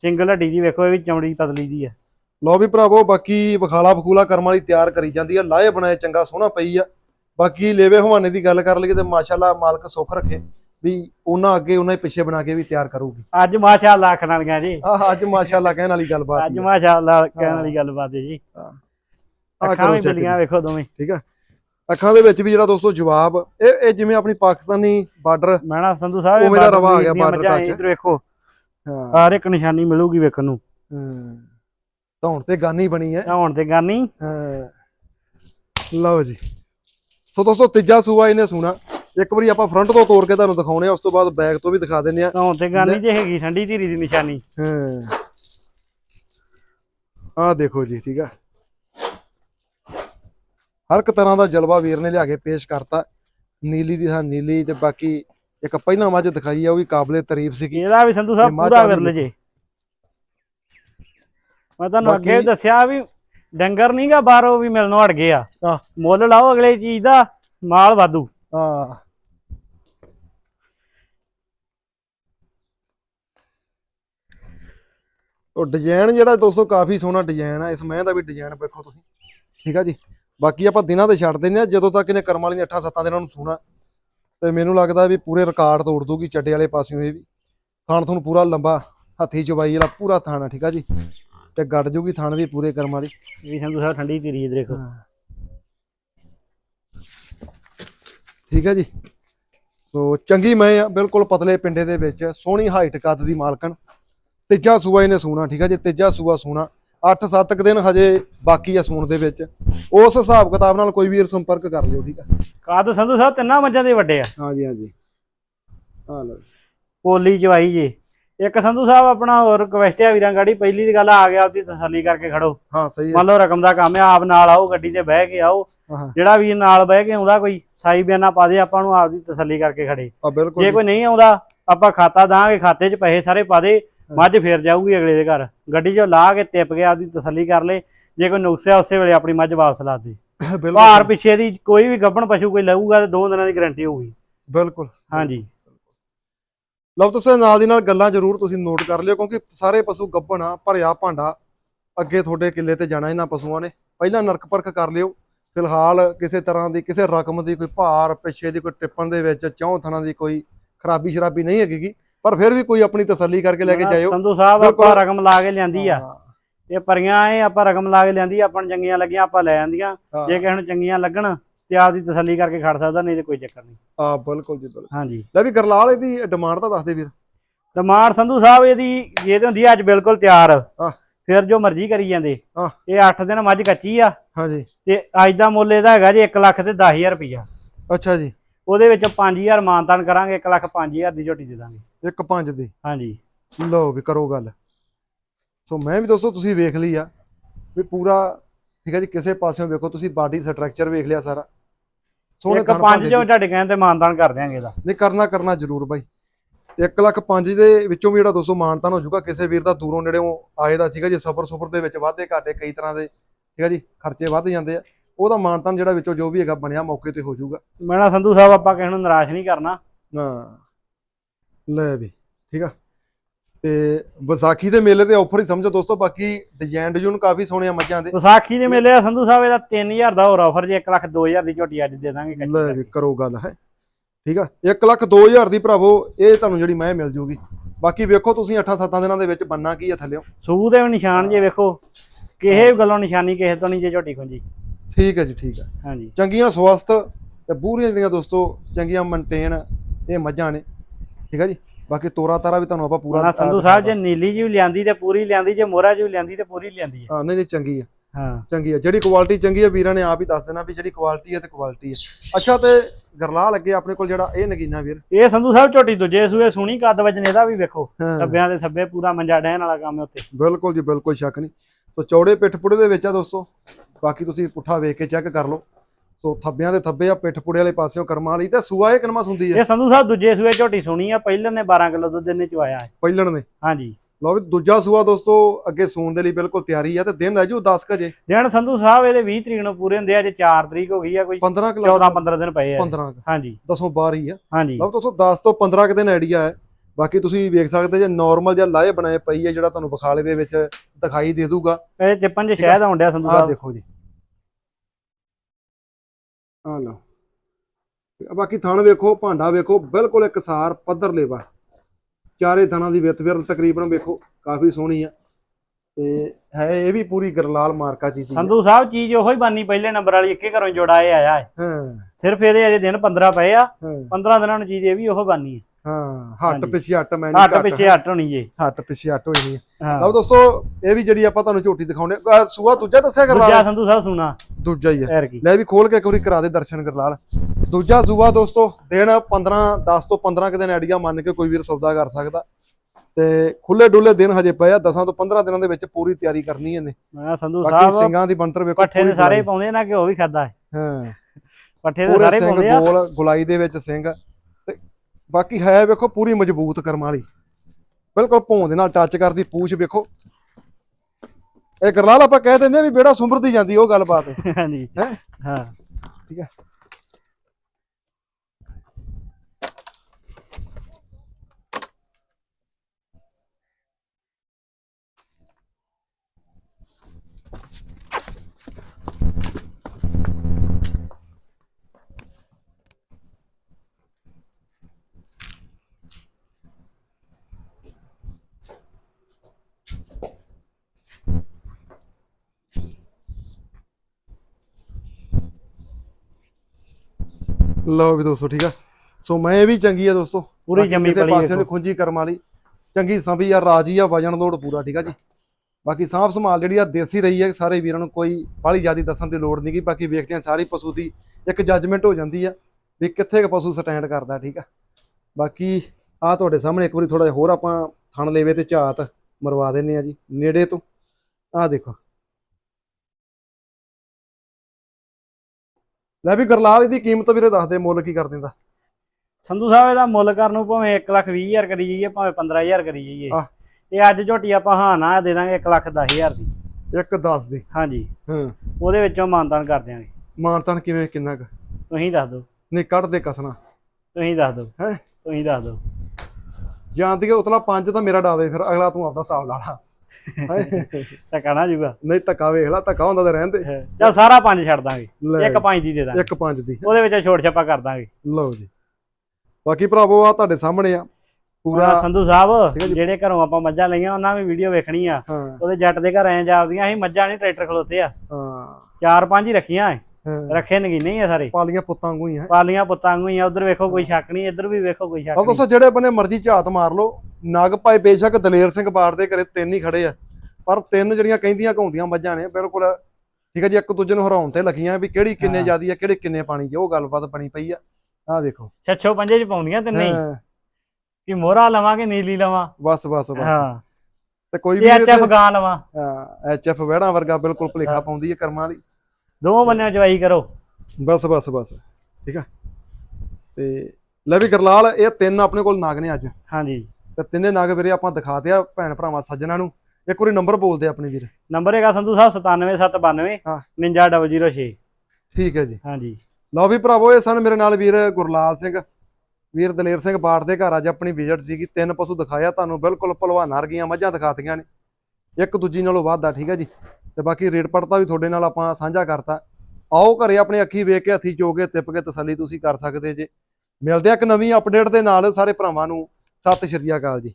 ਸਿੰਗਲ ਹੱਡੀ ਦੀ ਵੇਖੋ ਇਹ ਵੀ ਚਮੜੀ ਪਤਲੀ ਦੀ ਆ। ਲਓ ਵੀ ਭਰਾਵੋ ਬਾਕੀ ਬਖਾਲਾ ਬਖੂਲਾ ਕਰਮ ਵਾਲੀ ਤਿਆਰ ਕਰੀ ਜਾਂਦੀ ਆ। ਲਾਏ ਬਣਾਏ ਚੰਗਾ ਸੋਹਣਾ ਪਈ ਆ। ਬਾਕੀ ਲੇਵੇ ਹਵਾਨੇ ਦੀ ਗੱਲ ਕਰ ਲਈਏ ਤੇ ਮਾਸ਼ਾਅੱਲਾ ਮਾਲਕ ਸੁੱਖ ਰੱਖੇ ਵੀ ਉਹਨਾਂ ਅੱਗੇ ਉਹਨਾਂ ਹੀ ਪਿੱਛੇ ਬਣਾ ਕੇ ਵੀ ਤਿਆਰ ਕਰੂਗੀ। ਅੱਜ ਮਾਸ਼ਾਅੱਲਾ ਆਖਣ ਵਾਲੀਆਂ ਜੀ। ਆਹ ਅੱਜ ਮਾਸ਼ਾਅੱਲਾ ਕਹਿਣ ਵਾਲੀ ਗੱਲਬਾਤ ਅੱਜ। ਮਾਸ਼ਾਅੱਲਾ ਕਹਿਣ ਵਾਲੀ ਗੱਲਬਾਤ ਹੈ ਜੀ। ਅੱਖਾਂ ਵੀ ਬਿੱਲੀਆਂ ਵੇਖੋ ਦੋਵੇਂ। ਠੀਕ ਆ। ਅੱਖਾਂ ਦੇ ਵਿੱਚ ਵੀ ਜਿਹੜਾ ਦੋਸਤੋ ਜਵਾਬ ਇਹ ਇਹ ਜਿਵੇਂ ਆਪਣੀ ਪਾਕਿਸਤਾਨੀ ਬਾਰਡਰ ਮੈਂ ਨਾ ਸੰਧੂ ਸਾਹਿਬ ਉਵੇਂ ਦਾ ਰਵਾ ਆ ਗਿਆ ਮੱਝਾਂ touch। ਇਧਰ ਵੇਖੋ ਹਾਂ। ਹਰ ਇੱਕ ਨਿਸ਼ਾਨੀ ਮਿਲੂਗੀ ਵੇਖਣ ਨੂੰ। ਹਾਂ। ਧੌਣ ਤੇ ਗਾਨੀ ਬਣੀ ਹੈ। ਹੁਣ ਤੇ ਗਾਨੀ। ਹਾਂ। ਲਓ ਜੀ। ਸੋ ਦੋਸਤੋ ਤੀਜਾ ਸੂਆ ਇਹਨੇ ਸੁਣਾ। ਇੱਕ ਵਾਰੀ ਆਪਾਂ ਫਰੰਟ ਤੋਂ ਤੋੜ ਕੇ ਤੁਹਾਨੂੰ ਦਿਖਾਉਣੇ ਆ ਉਸ ਤੋਂ ਬਾਅਦ ਬੈਕ ਤੋਂ ਵੀ ਦਿਖਾ ਦਿੰਨੇ ਆ। ਤਾਂ ਤੇ ਗਾਨੀ ਜੇ ਹੈਗੀ ਠੰਡੀ ਧੀਰੀ ਦੀ ਨਿਸ਼ਾਨੀ। ਹਾਂ। ਆਹ ਦੇਖੋ ਜੀ ਠੀਕ ਆ। ਹਰ ਇੱਕ ਤਰ੍ਹਾਂ ਦਾ ਜਲਵਾ ਵੀਰ ਨੇ ਲਿਆ ਕੇ ਪੇਸ਼ ਕਰਤਾ। ਨੀਲੀ ਦੀ ਹਾਂ ਨੀਲੀ ਤੇ ਬਾਕੀ ਇੱਕ ਪਹਿਲਾਂ ਮੱਝ ਦਿਖਾਈ ਆ ਉਹ ਵੀ ਕਾਬਲੇ ਤਾਰੀਫ ਸੀਗੀ। ਇਹਦਾ ਵੀ ਸੰਧੂ ਸਾਹਿਬ ਪੂਰਾ ਵਿਰਲ ਜੇ। ਮੈਂ ਤੁਹਾਨੂੰ ਅੱਗੇ ਦੱਸਿਆ ਵੀ ਡੰਗਰ ਨਹੀਂਗਾ ਬਾਹਰੋਂ ਵੀ ਮਿਲਣੋਂ ਹਟ ਗਏ ਆ। ਮੁੱਲ ਲਾਓ ਅਗਲੇ ਚੀਜ਼ ਦਾ ਮਾਲ ਵਾਧੂ। ਆ ਉਹ ਡਿਜ਼ਾਈਨ ਜਿਹੜਾ ਦੋਸਤੋ ਕਾਫੀ ਸੋਹਣਾ ਡਿਜ਼ਾਈਨ ਆ ਇਸ ਮਹਿ ਦਾ ਵੀ ਡਿਜ਼ਾਈਨ ਵੇਖੋ ਤੁਸੀਂ। ਠੀਕ ਆ ਜੀ? ਬਾਕੀ ਆਪਾਂ ਦਿਨਾਂ ਤੇ ਛੱਡ ਦਿੰਦੇ ਆ ਜਦੋਂ ਤੱਕ ਇਹਨੇ ਕਰਮ ਵਾਲੀ ਨੇ 8-7 ਦਿਨਾਂ ਨੂੰ ਸੋਣਾ। ਤੇ ਮੈਨੂੰ ਲੱਗਦਾ ਵੀ ਪੂਰੇ ਰਿਕਾਰਡ ਤੋੜ ਦੂਗੀ ਚੱਡੇ ਵਾਲੇ ਪਾਸਿਓਂ ਇਹ ਵੀ। ਥਾਣ ਤੁਹਾਨੂੰ ਪੂਰਾ ਲੰਬਾ ਹੱਥੀ ਚਵਾਈ ਵਾਲਾ ਪੂਰਾ ਥਾਣ ਠੀਕ ਆ ਜੀ? ਤੇ ਗੱਡ ਜੂਗੀ ਥਾਣ ਵੀ ਪੂਰੇ ਕਰਮ ਵਾਲੀ। ਵੀ ਸੰਧੂ ਸਾਹਿਬ ਠੰਡੀ ਧੀਰੀ ਇਧਰ ਦੇਖੋ। ਠੀਕ ਹੈ ਜੀ। ਸੋ ਚੰਗੀ ਮੈਂ ਆ ਬਿਲਕੁਲ ਪਤਲੇ ਪਿੰਡੇ ਦੇ ਵਿੱਚ ਸੋਹਣੀ ਹਾਈਟ ਕੱਦ ਦੀ ਮਾਲਕਣ। ਤੀਜਾ ਸੂਆ ਇਹਨੇ ਸੂਣਾ ਠੀਕ ਹੈ ਜੀ ਤੀਜਾ ਸੂਆ ਸੂਣਾ। 8-7 ਦਿਨ ਹਜੇ ਬਾਕੀ ਆ ਸੂਣ ਦੇ ਵਿੱਚ। ਉਸ ਹਿਸਾਬ ਕਿਤਾਬ ਨਾਲ ਕੋਈ ਵੀਰ ਸੰਪਰਕ ਕਰ ਲਿਓ ਠੀਕ ਆ। ਕਾਦ ਸੰਧੂ ਸਾਹਿਬ ਤਿੰਨਾਂ ਮੱਝਾਂ ਦੇ ਵੱਡੇ ਆ। ਹਾਂਜੀ ਹਾਂਜੀ। ਆ ਲਓ। ਪੋਲੀ ਚਵਾਈ ਜੇ। ਇੱਕ ਸੰਧੂ ਸਾਹਿਬ ਆਪਣਾ ਹੋਰ ਰਿਕਵੈਸਟ ਆ ਵੀਰਾਂ ਗਾੜੀ ਪਹਿਲੀ ਦੀ ਗੱਲ ਆ ਗਿਆ ਆਪਦੀ ਤਸੱਲੀ ਕਰਕੇ ਖੜੋ। ਹਾਂ ਸਹੀ ਹੈ। ਮੰਨ ਲਓ ਰਕਮ ਦਾ ਕੰਮ ਆ ਆਪ ਨਾਲ ਆਓ ਗੱਡੀ ਤੇ ਬਹਿ ਕੇ ਆਓ। ਹਾਂ ਜਿਹੜਾ ਵੀਰ ਨਾਲ ਬਹਿ ਕੇ ਆਉਂਦਾ ਕੋਈ ਸਾਈ ਬਿਆਨਾ ਪਾ ਦੇ ਆਪਾਂ ਨੂੰ ਆਪਦੀ ਤਸੱਲੀ ਕਰਕੇ ਖੜੇ। ਆ ਬਿਲਕੁਲ ਜੇ ਜੀ। ਕੋਈ ਨਹੀਂ ਆਉਂਦਾ ਆਪਾਂ ਖਾਤਾ ਦਾਂਗੇ ਖਾਤੇ 'ਚ ਪੈਸੇ ਸਾਰੇ ਪਾ ਦੇ ਮੱਝ ਫੇਰ ਜਾਊਗੀ ਅਗਲੇ ਦੇ ਘਰ। ਗੱਡੀ 'ਚੋਂ ਲਾ ਕੇ ਟਿੱਪ ਕੇ ਆਪਦੀ ਤਸੱਲੀ ਕਰ ਲੇ ਜੇ ਕੋਈ ਨੁਕਸਿਆ ਉਸੇ ਵੇਲੇ ਆਪਣੀ ਮੱਝ ਵਾਪਸ ਲਾ ਦੇ। ਬਿਲਕੁਲ ਭਾਰ ਪਿੱਛੇ ਦੀ ਕੋਈ ਵੀ ਗੱਭਣ ਪਸ਼ੂ ਕੋਈ ਲਊਗਾ ਤੇ ਦੋ ਦਿਨਾਂ ਦੀ ਗਾਰੰਟੀ ਹੋਊਗੀ। ਬਿਲਕੁਲ। ਹਾਂਜੀ। ਲਓ ਤੁਸੀਂ ਨਾਲ ਦੀ ਨਾਲ ਗੱਲਾਂ ਜ਼ਰੂਰ ਤੁਸੀਂ ਨੋਟ ਕਰ ਲਿਓ ਕਿਉਂਕਿ ਸਾਰੇ ਪਸ਼ੂ ਗੱਭਣ ਆ ਭਰਿਆ ਭਾਂਡਾ ਅੱਗੇ ਤੁਹਾਡੇ ਕਿੱਲੇ ਤੇ ਜਾਣਾ ਇਹਨਾਂ ਪਸ਼ੂਆਂ ਨੇ। ਪਹਿਲਾਂ ਨਰਕ ਪਰਖ ਕਰ ਲਿਓ। ਫਿਲਹਾਲ ਕਿਸੇ ਤਰ੍ਹਾਂ ਦੀ ਕਿਸੇ ਰਕਮ ਦੀ ਕੋਈ ਭਾਰ ਪਿੱਛੇ ਦੀ ਕੋਈ ਟਿੱਪਣ ਦੇ ਵਿੱਚ ਚੌਂ ਥਣਾ ਦੀ ਕੋਈ ਖਰਾਬੀ ਸ਼ਰਾਬੀ ਨਹੀਂ ਹੈਗੀਗੀ। ਪਰ ਫਿਰ ਵੀ ਕੋਈ ਆਪਣੀ ਤਸੱਲੀ ਕਰਕੇ ਲੈ ਕੇ ਜਾਇਓ। ਸੰਧੂ ਸਾਹਿਬ। ਆਪਾਂ ਰਕਮ ਲਾ ਕੇ ਲਿਆਂਦੀ ਆ। ਇਹ ਪਰੀਆਂ ਇਹ ਆਪਾਂ ਰਕਮ ਲਾ ਕੇ ਲਿਆਂਦੀ ਆ, ਆਪਾਂ ਨੂੰ ਚੰਗੀਆਂ ਲੱਗੀਆਂ ਆਪਾਂ ਲੈ ਆਂਦੀਆਂ। ਹਾਂ। ਜੇ ਕਿਸੇ ਨੂੰ ਚੰਗੀਆਂ ਲੱਗਣ ਤੇ ਆਪਦੀ ਤਸੱਲੀ ਕਰਕੇ ਖੜ ਸਕਦਾ ਨਹੀਂ ਤੇ ਕੋਈ ਚੱਕਰ ਨਹੀਂ। ਹਾਂ ਬਿਲਕੁਲ ਜੀ ਬਿਲਕੁਲ। ਹਾਂਜੀ। ਲੈ ਵੀ ਗਰਲਾਲ ਇਹਦੀ ਡਿਮਾਂਡ ਤਾਂ ਦੱਸ ਦੇ ਵੀਰ ਡਿਮਾਂਡ ਸੰਧੂ ਸਾਹਿਬ ਇਹਦੀ ਜੇ ਤੇ ਹੁੰਦੀ ਆ ਅੱਜ ਬਿਲਕੁਲ ਤਿਆਰ। ਹਾਂ। ਫਿਰ ਜੋ ਮਰਜ਼ੀ ਕਰੀ ਜਾਂਦੇ। ਹਾਂ। ਇਹ 8 ਦਿਨ ਮੱਝ ਕੱਚੀ ਆ। ਹਾਂਜੀ। ਤੇ ਅੱਜ ਦਾ ਮੁੱਲ ਇਹਦਾ ਹੈਗਾ ਜੀ 1 ਲੱਖ ਤੇ 10000 ਰੁਪਈਆ। ਅੱਛਾ ਜੀ। ਉਹਦੇ ਵਿੱਚ 5000 ਮਾਨਤਾਨ ਕਰਾਂਗੇ 1 ਲੱਖ 5000 ਦੀ ਝੋਟੀ ਦੇ ਦਾਂਗੇ। ਇੱਕ ਪੰਜ ਦੀ। ਹਾਂਜੀ। ਲਓ ਵੀ ਕਰੋ ਗੱਲ। ਸੋ ਮੈਂ ਵੀ ਦੋਸਤੋ ਤੁਸੀਂ ਵੇਖ ਲਈ ਆ ਵੀ ਪੂਰਾ ਠੀਕ ਹੈ ਜੀ ਕਿਸੇ ਪਾਸਿਓਂ ਵੇਖੋ ਤੁਸੀਂ ਬਾਡੀ ਸਟਰਕਚਰ ਵੇਖ ਲਿਆ ਸਾਰਾ। ਸੋਹਣੇ ਇੱਕ ਪੰਜ ਜੋ। ਤੁਹਾਡੇ ਕਹਿਣ ਤੇ ਮਾਨਤਾਨ ਕਰ ਦਿਆਂਗੇ ਇਹਦਾ। ਨਹੀਂ ਕਰਨਾ ਕਰਨਾ ਜ਼ਰੂਰ ਬਾਈ। 1 ਲੱਖ 5 ਦੇ ਵਿੱਚੋਂ ਵੀ ਜਿਹੜਾ ਦੋਸਤੋ ਮਾਨਤਾਨ ਹੋ ਜਾਊਗਾ ਕਿਸੇ ਵੀਰ ਦਾ ਦੂਰੋਂ ਨੇੜੇੋਂ ਆਏ ਦਾ ਠੀਕ ਹੈ ਜੀ ਸਫਰ ਸੁਫਰ ਦੇ ਵਿੱਚ ਵਾਧੇ ਘਾਟੇ ਕਈ ਤਰ੍ਹਾਂ ਦੇ ਠੀਕ ਹੈ ਜੀ ਖਰਚੇ ਵੱਧ ਜਾਂਦੇ ਆ। ਉਹਦਾ ਮਾਨਤਾਨ ਜਿਹੜਾ ਵਿੱਚੋਂ ਜੋ ਵੀ ਹੈਗਾ ਬਣਿਆ ਮੌਕੇ ਤੇ ਹੋ ਜਾਊਗਾ। ਮੈਂ ਨਾ ਸੰਧੂ ਸਾਹਿਬ ਆਪਾਂ ਕਿਸੇ ਨੂੰ ਨਿਰਾਸ਼ ਨਹੀਂ ਕਰਨਾ। ਹਾਂ। ਲੈ ਵੀ ਠੀਕ ਆ। ਤੇ ਵਿਸਾਖੀ ਦੇ ਮੇਲੇ ਤੇ ਆਫਰ ਹੀ ਸਮਝੋ ਦੋਸਤੋ ਬਾਕੀ ਡਿਜ਼ਾਈਨ ਡਿਜ਼ਾਈਨ ਕਾਫੀ ਸੋਹਣੀਆਂ ਮੱਝਾਂ ਦੇ। ਵਿਸਾਖੀ ਦੇ ਮੇਲੇ ਆ ਸੰਧੂ ਸਾਹਿਬ ਇਹਦਾ 3000 ਦਾ ਹੋਰ ਆਫਰ ਜੇ 1 ਲੱਖ 2000 ਦੀ ਝੋਟੀ ਅੱਜ ਦੇ ਦਾਂਗੇ ਲੈ। ਵੀ ਕਰੋ ਗੱਲ ਹੈ। ਠੀਕ ਆ? 1 ਲੱਖ 2000 ਦੀ ਭਰਾਵੋ ਇਹ ਤੁਹਾਨੂੰ ਜਿਹੜੀ ਮੈਂ ਮਿਲ ਜੂਗੀ। ਬਾਕੀ ਵੇਖੋ ਤੁਸੀਂ 8-7 ਦਿਨਾਂ ਦੇ ਵਿੱਚ ਬੰਨਾ ਕੀ ਆ ਥੱਲਿਓ। ਸੂਹ ਦੇ ਨਿਸ਼ਾਨ ਜੇ ਵੇਖੋ ਕਿਸੇ ਵੀ ਗੱਲੋਂ ਨਿਸ਼ਾਨੀ ਕਿਸੇ ਤੋਂ ਨਹੀਂ ਜੇ ਝੋਟੀ ਖੁੰਜੀ ਠੀਕ ਹੈ ਜੀ ਠੀਕ ਆ। ਹਾਂਜੀ। ਚੰਗੀਆਂ ਸਵਸਥ ਤੇ ਬੂਰੀਆਂ ਜਿਹੜੀਆਂ ਦੋਸਤੋ ਚੰਗੀਆਂ ਮੇਨਟੇਨ ਇਹ ਮੱਝਾਂ ਨੇ। ਠੀਕ ਆ ਜੀ? ਬਾਕੀ ਤੋਰਾ ਤਾਰਾ ਵੀ ਤੁਹਾਨੂੰ ਆਪਾਂ ਪੂਰਾ ਨਾ ਸੰਧੂ ਸਾਹਿਬ ਜੇ ਨੀਲੀ ਜੀ ਵੀ ਲਿਆਂਦੀ ਤੇ ਪੂਰੀ ਲਿਆਂਦੀ ਜੇ ਮੋਹਰਾ ਜੀ ਵੀ ਲਿਆਂਦੀ ਤੇ ਪੂਰੀ ਲਿਆਂਦੀ ਹੈ। ਹਾਂ ਨਹੀਂ ਨਹੀਂ ਚੰਗੀ ਆ ਹਾਂ। ਚੰਗੀ ਆ ਜਿਹੜੀ ਕੁਆਲਿਟੀ ਚੰਗੀ ਆ ਵੀਰਾਂ ਨੇ ਆਪ ਹੀ ਦੱਸ ਦੇਣਾ ਵੀ ਜਿਹੜੀ ਕੁਆਲਿਟੀ ਹੈ ਤੇ ਕੁਆਲਿਟੀ ਹੈ। ਅੱਛਾ ਤੇ ਗਰਲਾ ਲੱਗੇ ਆਪਣੇ ਕੋਲ ਜਿਹੜਾ ਇਹ ਨਗੀਨਾ ਵੀਰ। ਇਹ ਸੰਧੂ ਸਾਹਿਬ ਝੋਟੀ ਦੂਜੇ ਸੂਏ ਸੋਹਣੀ ਕੱਦ ਵਜਨ ਇਹਦਾ ਵੀ ਵੇਖੋ। ਹਾਂ। ਥੱਬਿਆਂ ਦੇ ਥੱਬੇ ਪੂਰਾ ਮੰਜਾ ਡਹਿਣ ਵਾਲਾ ਕੰਮ ਹੈ ਉੱਤੇ ਬਿਲਕੁਲ ਜੀ ਬਿਲਕੁਲ ਸ਼ੱਕ ਨਹੀਂ। ਸੋ ਚੌੜੇ ਪਿੱਠ ਪੁੜੇ ਦੇ ਵਿੱਚ ਆ ਦੋਸਤੋ। ਬਾਕੀ ਤੁਸੀਂ ਪੁੱਠਾ ਵੇਖ ਕੇ ਚੈੱਕ ਕਰ ਲਓ। ਸੋ ਥੱਬਿਆਂ ਦੇ ਥੱਬੇ ਆ ਪਿੱਠ ਪੁੜੇ ਵਾਲੇ ਪਾਸਿਓਂ ਕਰਮਾਂ ਵਾਲੀ ਤੇ ਸੂਆ ਇਹ ਕਿਨਮਾ ਹੁੰਦੀ ਹੈ ਇਹ ਸੰਧੂ ਸਾਹਿਬ ਦੂਜੇ ਸੂਏ ਝੋਟੀ ਸੋਹਣੀ ਆ ਪਹਿਲਾਂ ਨੇ 12 ਕਿਲੋ ਦੁੱਧ ਇਹਨੇ ਚਵਾਇਆ ਹੈ। ਪਹਿਲਣ ਨੇ? ਹਾਂਜੀ। ਲਓ ਵੀ ਦੂਜਾ ਸੂਆ ਦੋਸਤੋ ਅੱਗੇ ਸੂਣ ਦੇ ਲਈ ਬਿਲਕੁਲ ਤਿਆਰੀ ਆ ਤੇ ਦਿਨ ਰਹਿ ਜੂ 10 ਕਜੇ ਦਿਨ ਸੰਧੂ ਸਾਹਿਬ ਇਹਦੇ 20 ਤਰੀਕ ਨੂੰ ਪੂਰੇ ਹੁੰਦੇ ਆ ਜੇ 4 ਤਰੀਕ ਹੋ ਗਈ ਆ ਕੋਈ। 15 ਕਿਲੋ 14 15 ਦਿਨ ਪਏ ਆ। 15 ਹਾਂਜੀ। ਦਸੋਂ 12 ਹੀ ਆ। ਹਾਂਜੀ। ਲਓ ਦੋਸਤੋ 10 ਤੋਂ 15 ਕੁ ਦਿਨ ਆਈਡੀਆ ਹੈ। ਬਾਕੀ ਤੁਸੀਂ ਵੇਖ ਸਕਦੇ ਜੇ ਨਾਰਮਲ ਜਿਹਾ ਲਾਏ ਬਣਾਏ ਪਈ ਹੈ ਜਿਹੜਾ ਤੁਹਾਨੂੰ ਬਖਾਲੇ ਦੇ ਵਿੱਚ ਦਿਖਾਈ ਦੇ ਦੂਗਾ। ਇਹ ਚਿੱਪਨ ਚ ਸ਼ਹਿਦ ਆਉਣ ਡਿਆ ਸੰਧੂ ਸਾਹਿਬ। ਦੇਖੋ ਜੀ। ਆ ਲਓ ਬਾਕੀ ਥਣ ਵੇਖੋ ਭਾਂਡਾ ਵੇਖੋ ਬਿਲਕੁਲ ਇਕਸਾਰ ਪੱਧਰ ਲੇਵਾ। ਚਾਰੇ ਥਣਾਂ ਦੀ ਵਿੱਥ ਵਿਰਲ ਤਕਰੀਬਨ ਵੇਖੋ ਕਾਫੀ ਸੋਹਣੀ ਆ। ਤੇ ਹੈ ਇਹ ਵੀ ਪੂਰੀ ਗਰਲਾਲ ਮਾਰਕਾ ਚੀਜ਼ ਹੀ ਹੈ। ਸੰਧੂ ਸਾਹਿਬ ਚੀਜ਼ ਉਹੀ ਬਾਨੀ ਪਹਿਲੇ ਨੰਬਰ ਵਾਲੀ ਇੱਕੇ ਘਰੋਂ ਜੋੜਾ ਇਹ ਆਇਆ ਹੈ। ਹਾਂ। ਸਿਰਫ ਇਹਦੇ ਅਜੇ ਦਿਨ 15 ਪਏ ਆ। ਹਾਂ। 15 ਦਿਨਾਂ ਨੂੰ ਚੀਜ਼ ਇਹ ਵੀ ਉਹ ਬਾਨੀ ਹੈ। ਹਾਂ ਹੱਟ। ਪਿੱਛੇ ਹੱਟ ਮੈਂ ਹੱਟ ਪਿੱਛੇ ਹੱਟ ਹੋਣੀ ਜੇ। ਹੱਟ ਪਿੱਛੇ ਹੱਟ ਹੋਈ ਨਹੀਂ ਲਓ ਦੋਸਤੋ ਇਹ ਵੀ ਜਿਹੜੀ ਆਪਾਂ ਤੁਹਾਨੂੰ ਝੋਟੀ ਦਿਖਾਉਣੇ ਸੂਆ ਦੂਜਾ ਦੱਸਿਆ ਦੂਜਾ ਗਰਲਾਲ ਸੰਧੂ ਸਾਹਿਬ ਸੁਣਾ। ਦੂਜਾ ਹੀ ਹੈ ਕੀ ਲੈ ਵੀ ਖੋਲ ਕੇ ਇੱਕ ਵਾਰੀ ਕਰਾ ਦੇ ਦਰਸ਼ਨ ਗਰਲਾਲ ਦੂਜਾ ਸੂਆ ਦੋਸਤੋ ਦਿਨ 15 10 ਤੋਂ 15 ਕੁ ਦਿਨ ਐਡੀਆ ਮੰਨ ਕੇ ਕੋਈ ਵੀਰ ਸੌਦਾ ਕਰ ਸਕਦਾ। ਤੇ ਖੁੱਲੇ ਡੁੱਲੇ ਦਿਨ ਹਜੇ ਪਏ ਆ 10 ਤੋਂ 15 ਦਿਨਾਂ ਦੇ ਵਿੱਚ ਪੂਰੀ ਤਿਆਰੀ ਕਰਨੀ ਇਹਨੇ। ਮੈਂ ਸੰਧੂ ਬਾਕੀ ਸਾਹਿਬ ਸਿੰਘਾਂ ਦੀ ਬੰਤਰ ਵੇਖੋ ਪੱਠੇ ਦੇ ਸਾਰੇ। ਪਾਉਂਦੇ ਨਾ ਘਿਓ ਵੀ ਖਾਦਾ ਹੈ? ਹਾਂ। ਪੱਠੇ ਦੇ ਸਾਰੇ ਪਾਉਂਦੇ ਆ? ਗੋਲ ਗੁਲਾਈ ਦੇ ਵਿੱਚ ਸਿੰਘ। ਬਾਕੀ ਹੈ ਵੇਖੋ ਪੂਰੀ ਮਜ਼ਬੂਤ ਕਰਮ ਵਾਲੀ। ਬਿਲਕੁਲ ਭੌਂ ਦੇ ਨਾਲ ਟੱਚ ਕਰਦੀ ਪੂਛ ਵੇਖੋ। ਇਹ ਗਰਲਾਲ ਆਪਾਂ ਕਹਿ ਦਿੰਦੇ ਆ ਵੀ ਬੇੜਾ ਸੁੰਬਰਦੀ ਜਾਂਦੀ ਉਹ ਗੱਲਬਾਤ। ਹੈ ਹਾਂਜੀ। ਹੈਂ? ਹਾਂ। ਠੀਕ ਹੈ। ਲਓ ਵੀ ਦੋਸਤੋ ਠੀਕ ਆ? ਸੋ ਮੈਂ ਵੀ ਚੰਗੀ ਆ ਦੋਸਤੋ। ਪੂਰੀ ਜੰਮੀ ਪਲੀ ਪਾਸੇ ਨੂੰ। ਖੁੰਜੀ ਕਰਮ ਵਾਲੀ। ਚੰਗੀ ਸੰਭੀ ਆ ਰਾਜੀ ਆ ਵਜਨ ਲੋੜ ਪੂਰਾ ਠੀਕ ਆ ਜੀ? ਬਾਕੀ ਸਾਂਭ ਸੰਭਾਲ ਜਿਹੜੀ ਆ ਦੇਸੀ ਰਹੀ ਹੈ ਸਾਰੇ ਵੀਰਾਂ ਨੂੰ ਕੋਈ ਬਾਹਲੀ ਜ਼ਿਆਦੀ ਦੱਸਣ ਦੀ ਲੋੜ ਨਹੀਂਗੀ ਬਾਕੀ ਵੇਖਦੇ ਆ ਸਾਰੀ ਪਸ਼ੂ ਦੀ ਇੱਕ ਜੱਜਮੈਂਟ ਹੋ ਜਾਂਦੀ ਆ ਵੀ ਕਿੱਥੇ ਕ ਪਸ਼ੂ ਸਟੈਂਡ ਕਰਦਾ ਠੀਕ ਆ? ਬਾਕੀ ਆ ਤੁਹਾਡੇ ਸਾਹਮਣੇ ਇੱਕ ਵਾਰੀ ਥੋੜਾ ਜਿਹਾ ਹੋਰ ਆਪਾਂ ਥਣ ਲੇਵੇ ਤੇ ਝਾਤ ਮਰਵਾ ਦਿੰਨੇ ਆ ਜੀ ਨੇੜੇ ਤੋਂ। ਆ ਦੇਖੋ। ਲੈ ਵੀ ਗਰਲਾਲ ਇਹਦੀ ਕੀਮਤ ਵੀਰੇ ਦੱਸ ਦੇ ਮੁੱਲ ਕੀ ਕਰ ਦਿੰਦਾ? ਸੰਧੂ ਸਾਹਿਬ ਇਹਦਾ ਮੁੱਲ ਕਰਨ ਨੂੰ ਭਾਵੇਂ 1 ਲੱਖ 20 ਹਜ਼ਾਰ ਕਰੀ ਜਾਈਏ ਭਾਵੇਂ 15000 ਕਰੀ ਜਾਈਏ। ਆਹ। ਇਹ ਅੱਜ ਝੋਟੀ ਆਪਾਂ ਹਾਂ ਨਾ ਦੇ ਦਾਂਗੇ 1 ਲੱਖ 10000 ਦੀ। ਇੱਕ ਦੱਸ ਦੇ। ਹਾਂਜੀ। ਹਾਂ। ਉਹਦੇ ਵਿੱਚੋਂ ਮਾਨਤਾਨ ਕਰ ਦਿਆਂਗੇ। ਮਾਨਤਨ ਕਿਵੇਂ ਕਿੰਨਾ ਕੁ? ਤੁਸੀਂ ਦੱਸ ਦਿਓ। ਨਹੀਂ ਕੱਢ ਦੇ ਕਸਣਾ। ਤੁਸੀਂ ਦੱਸ ਦਿਓ। ਹੈਂ? ਤੁਸੀਂ ਦੱਸ ਦਿਓ। ਜਾਂਦੀ ਉਤਲਾ ਪੰਜ ਤਾਂ ਮੇਰਾ ਡਾ ਦੇ ਫਿਰ ਅਗਲਾ ਤੂੰ ਆਪਦਾ ਹਿਸਾਬ ਲਾ ਲਾ। ਕਹਿਣਾ ਜੂਗਾ। ਨਹੀਂ ਧੱਕਾ ਵੇਖ ਲਾ ਧੱਕਾ ਹੁੰਦਾ ਤਾਂ ਰਹਿੰਦੇ। ਚਲ ਸਾਰਾ ਪੰਜ ਛੱਡ ਦਾਂਗੇ। ਲੈ ਇੱਕ ਪੰਜ ਦੀ ਦੇ ਦਾਂਗੇ। ਇੱਕ ਪੰਜ ਦੀ। ਉਹਦੇ ਵਿੱਚ ਛੋਟ ਛਾਪਾ ਕਰ ਦਾਂਗੇ। ਲਓ ਜੀ। ਬਾਕੀ ਭਰਾਵੋ ਆ ਤੁਹਾਡੇ ਸਾਹਮਣੇ ਆ। ਪੂਰਾ ਸੰਧੂ ਸਾਹਿਬ। ਜਿਹੜੇ ਘਰੋਂ ਆਪਾਂ ਮੱਝਾਂ ਲਈਆਂ ਉਹਨਾਂ ਵੀ ਵੀਡੀਓ ਵੇਖਣੀ ਆ। ਉਹਦੇ ਜੱਟ ਦੇ ਘਰ ਐ ਜਾਂਦੀਆਂ ਅਸੀਂ ਮੱਝਾਂ ਨਹੀਂ ਟਰੈਕਟਰ ਖਲੋਤੇ ਆ। ਹਾਂ। ਚਾਰ ਪੰਜ ਹੀ ਰੱਖੀਆਂ ਐ। ਰੱਖੇ ਨਗੀਨੇ ਆ ਸਾਰੇ। ਪਾਲੀਆਂ ਪੁੱਤਾਂ ਵਾਂਗੂ ਹੀ ਹੈ ਪਾਲੀਆਂ ਪੁੱਤਾਂ ਵਾਂਗੂ ਹੀ ਆ। ਉਧਰ ਵੇਖੋ ਕੋਈ ਸ਼ੱਕ ਨਹੀਂ ਇੱਧਰ ਵੀ ਵੇਖੋ ਕੋਈ ਸ਼ੱਕ ਨਹੀਂ। ਦੋਸਤੋ ਜਿਹੜੇ ਬੰਨੇ ਮਰਜ਼ੀ ਝਾਤ ਮਾਰ ਲਓ। ਨਗ ਭਾਈ ਬੇਸ਼ੱਕ ਦਲੇਰ ਸਿੰਘ ਬਾੜ ਦੇ ਘਰੇ ਤਿੰਨ ਹੀ ਖੜੇ ਆ। ਪਰ ਤਿੰਨ ਜਿਹੜੀਆਂ ਕਹਿੰਦੀਆਂ ਘਾਉਂਦੀਆਂ ਮੱਝਾਂ ਨੇ ਬਿਲਕੁਲ ਠੀਕ ਹੈ ਜੀ ਇੱਕ ਦੂਜੇ ਨੂੰ ਹਰਾਉਣ ਤੇ ਲੱਗੀਆਂ ਵੀ ਕਿਹੜੀ ਕਿੰਨੇ ਹਾਂ। ਜ਼ਿਆਦੀ ਆ ਕਿਹੜੇ ਕਿੰਨੇ ਪਾਣੀ ਉਹ ਗੱਲਬਾਤ ਬਣੀ ਪਈ ਆ। ਆਹ ਵੇਖੋ। ਛੱਛੋ ਪੰਜੇ ਚ ਪਾਉਂਦੀਆਂ ਤੇ ਨਹੀਂ ਹਾਂ, ਕਿ ਮੋਹਰਾ ਲਵਾਂਗੇ ਨੀਲੀ ਲਵਾਂ? ਬਸ ਬਸ ਬਸ। ਹਾਂ। ਤੇ ਕੋਈ ਵੀ ਐਚਐਫ ਗਾਂ ਲਵਾਂ। ਐਚਐਫ ਵਹਿੜਾਂ ਵਰਗਾ ਬਿਲਕੁਲ ਭਲੇਖਾ ਹਾਂ। ਪਾਉਂਦੀ ਹੈ ਕਰਮਾਂ ਵਾਲੀ ਦੋਵਾਂ ਬੰਨਿਆਂ ਜਵਾਈ ਕਰੋ। ਬਸ ਬਸ ਬਸ। ਠੀਕ ਆ। ਤੇ ਲੈ ਵੀ ਗਰਲਾਲ ਇਹ ਤਿੰਨ ਆਪਣੇ ਕੋਲ ਨਾਗ ਨੇ ਅੱਜ। ਹਾਂਜੀ। ਤੇ ਤਿੰਨੇ ਨਾਗ ਵੀਰੇ ਆਪਾਂ ਦਿਖਾਤੇ ਆ ਭੈਣ ਭਰਾਵਾਂ ਸੱਜਣਾ ਨੂੰ। ਇੱਕ ਵਾਰੀ ਨੰਬਰ ਬੋਲਦੇ ਆਪਣੇ ਵੀਰ। ਨੰਬਰ ਹੈਗਾ ਸੰਧੂ ਸਾਹਿਬ 97792 ਹਾਂ। 59006 ਠੀਕ ਹੈ ਜੀ। ਹਾਂਜੀ। ਲਓ ਵੀ ਭਰਾਵੋ ਇਹ ਸਨ ਮੇਰੇ ਨਾਲ ਵੀਰ ਗੁਰਲਾਲ ਸਿੰਘ। ਵੀਰ ਦਲੇਰ ਸਿੰਘ ਬਾੜ ਦੇ ਘਰ ਅੱਜ ਆਪਣੀ ਵਿਜ਼ਿਟ ਸੀਗੀ। ਤਿੰਨ ਪਸ਼ੂ ਦਿਖਾਇਆ ਤੁਹਾਨੂੰ ਬਿਲਕੁਲ ਭਲਵਾਨਾਂ ਵਰਗੀਆਂ ਮੱਝਾਂ ਦਿਖਾਤੀਆਂ ਨੇ। ਇੱਕ ਦੂਜੀ ਨਾਲੋਂ ਵੱਧ ਆ ਠੀਕ ਹੈ ਜੀ। ਤੇ ਬਾਕੀ ਰੇਟ ਪੜਤਾ ਵੀ ਤੁਹਾਡੇ ਨਾਲ ਆਪਾਂ ਸਾਂਝਾ ਕਰਤਾ। ਆਓ ਘਰੇ ਆਪਣੇ ਅੱਖੀ ਵੇਖ ਕੇ ਹੱਥੀ ਚੋ ਕੇ ਤਿੱਪ ਕੇ ਤਸੱਲੀ ਤੁਸੀਂ ਕਰ ਸਕਦੇ ਜੇ। ਮਿਲਦੇ ਆ ਇੱਕ ਨਵੀਂ ਅਪਡੇਟ ਦੇ ਨਾਲ ਸਾਰੇ ਭਰਾਵਾਂ ਨੂੰ। ਸਤਿ ਸ਼੍ਰੀ ਅਕਾਲ ਜੀ।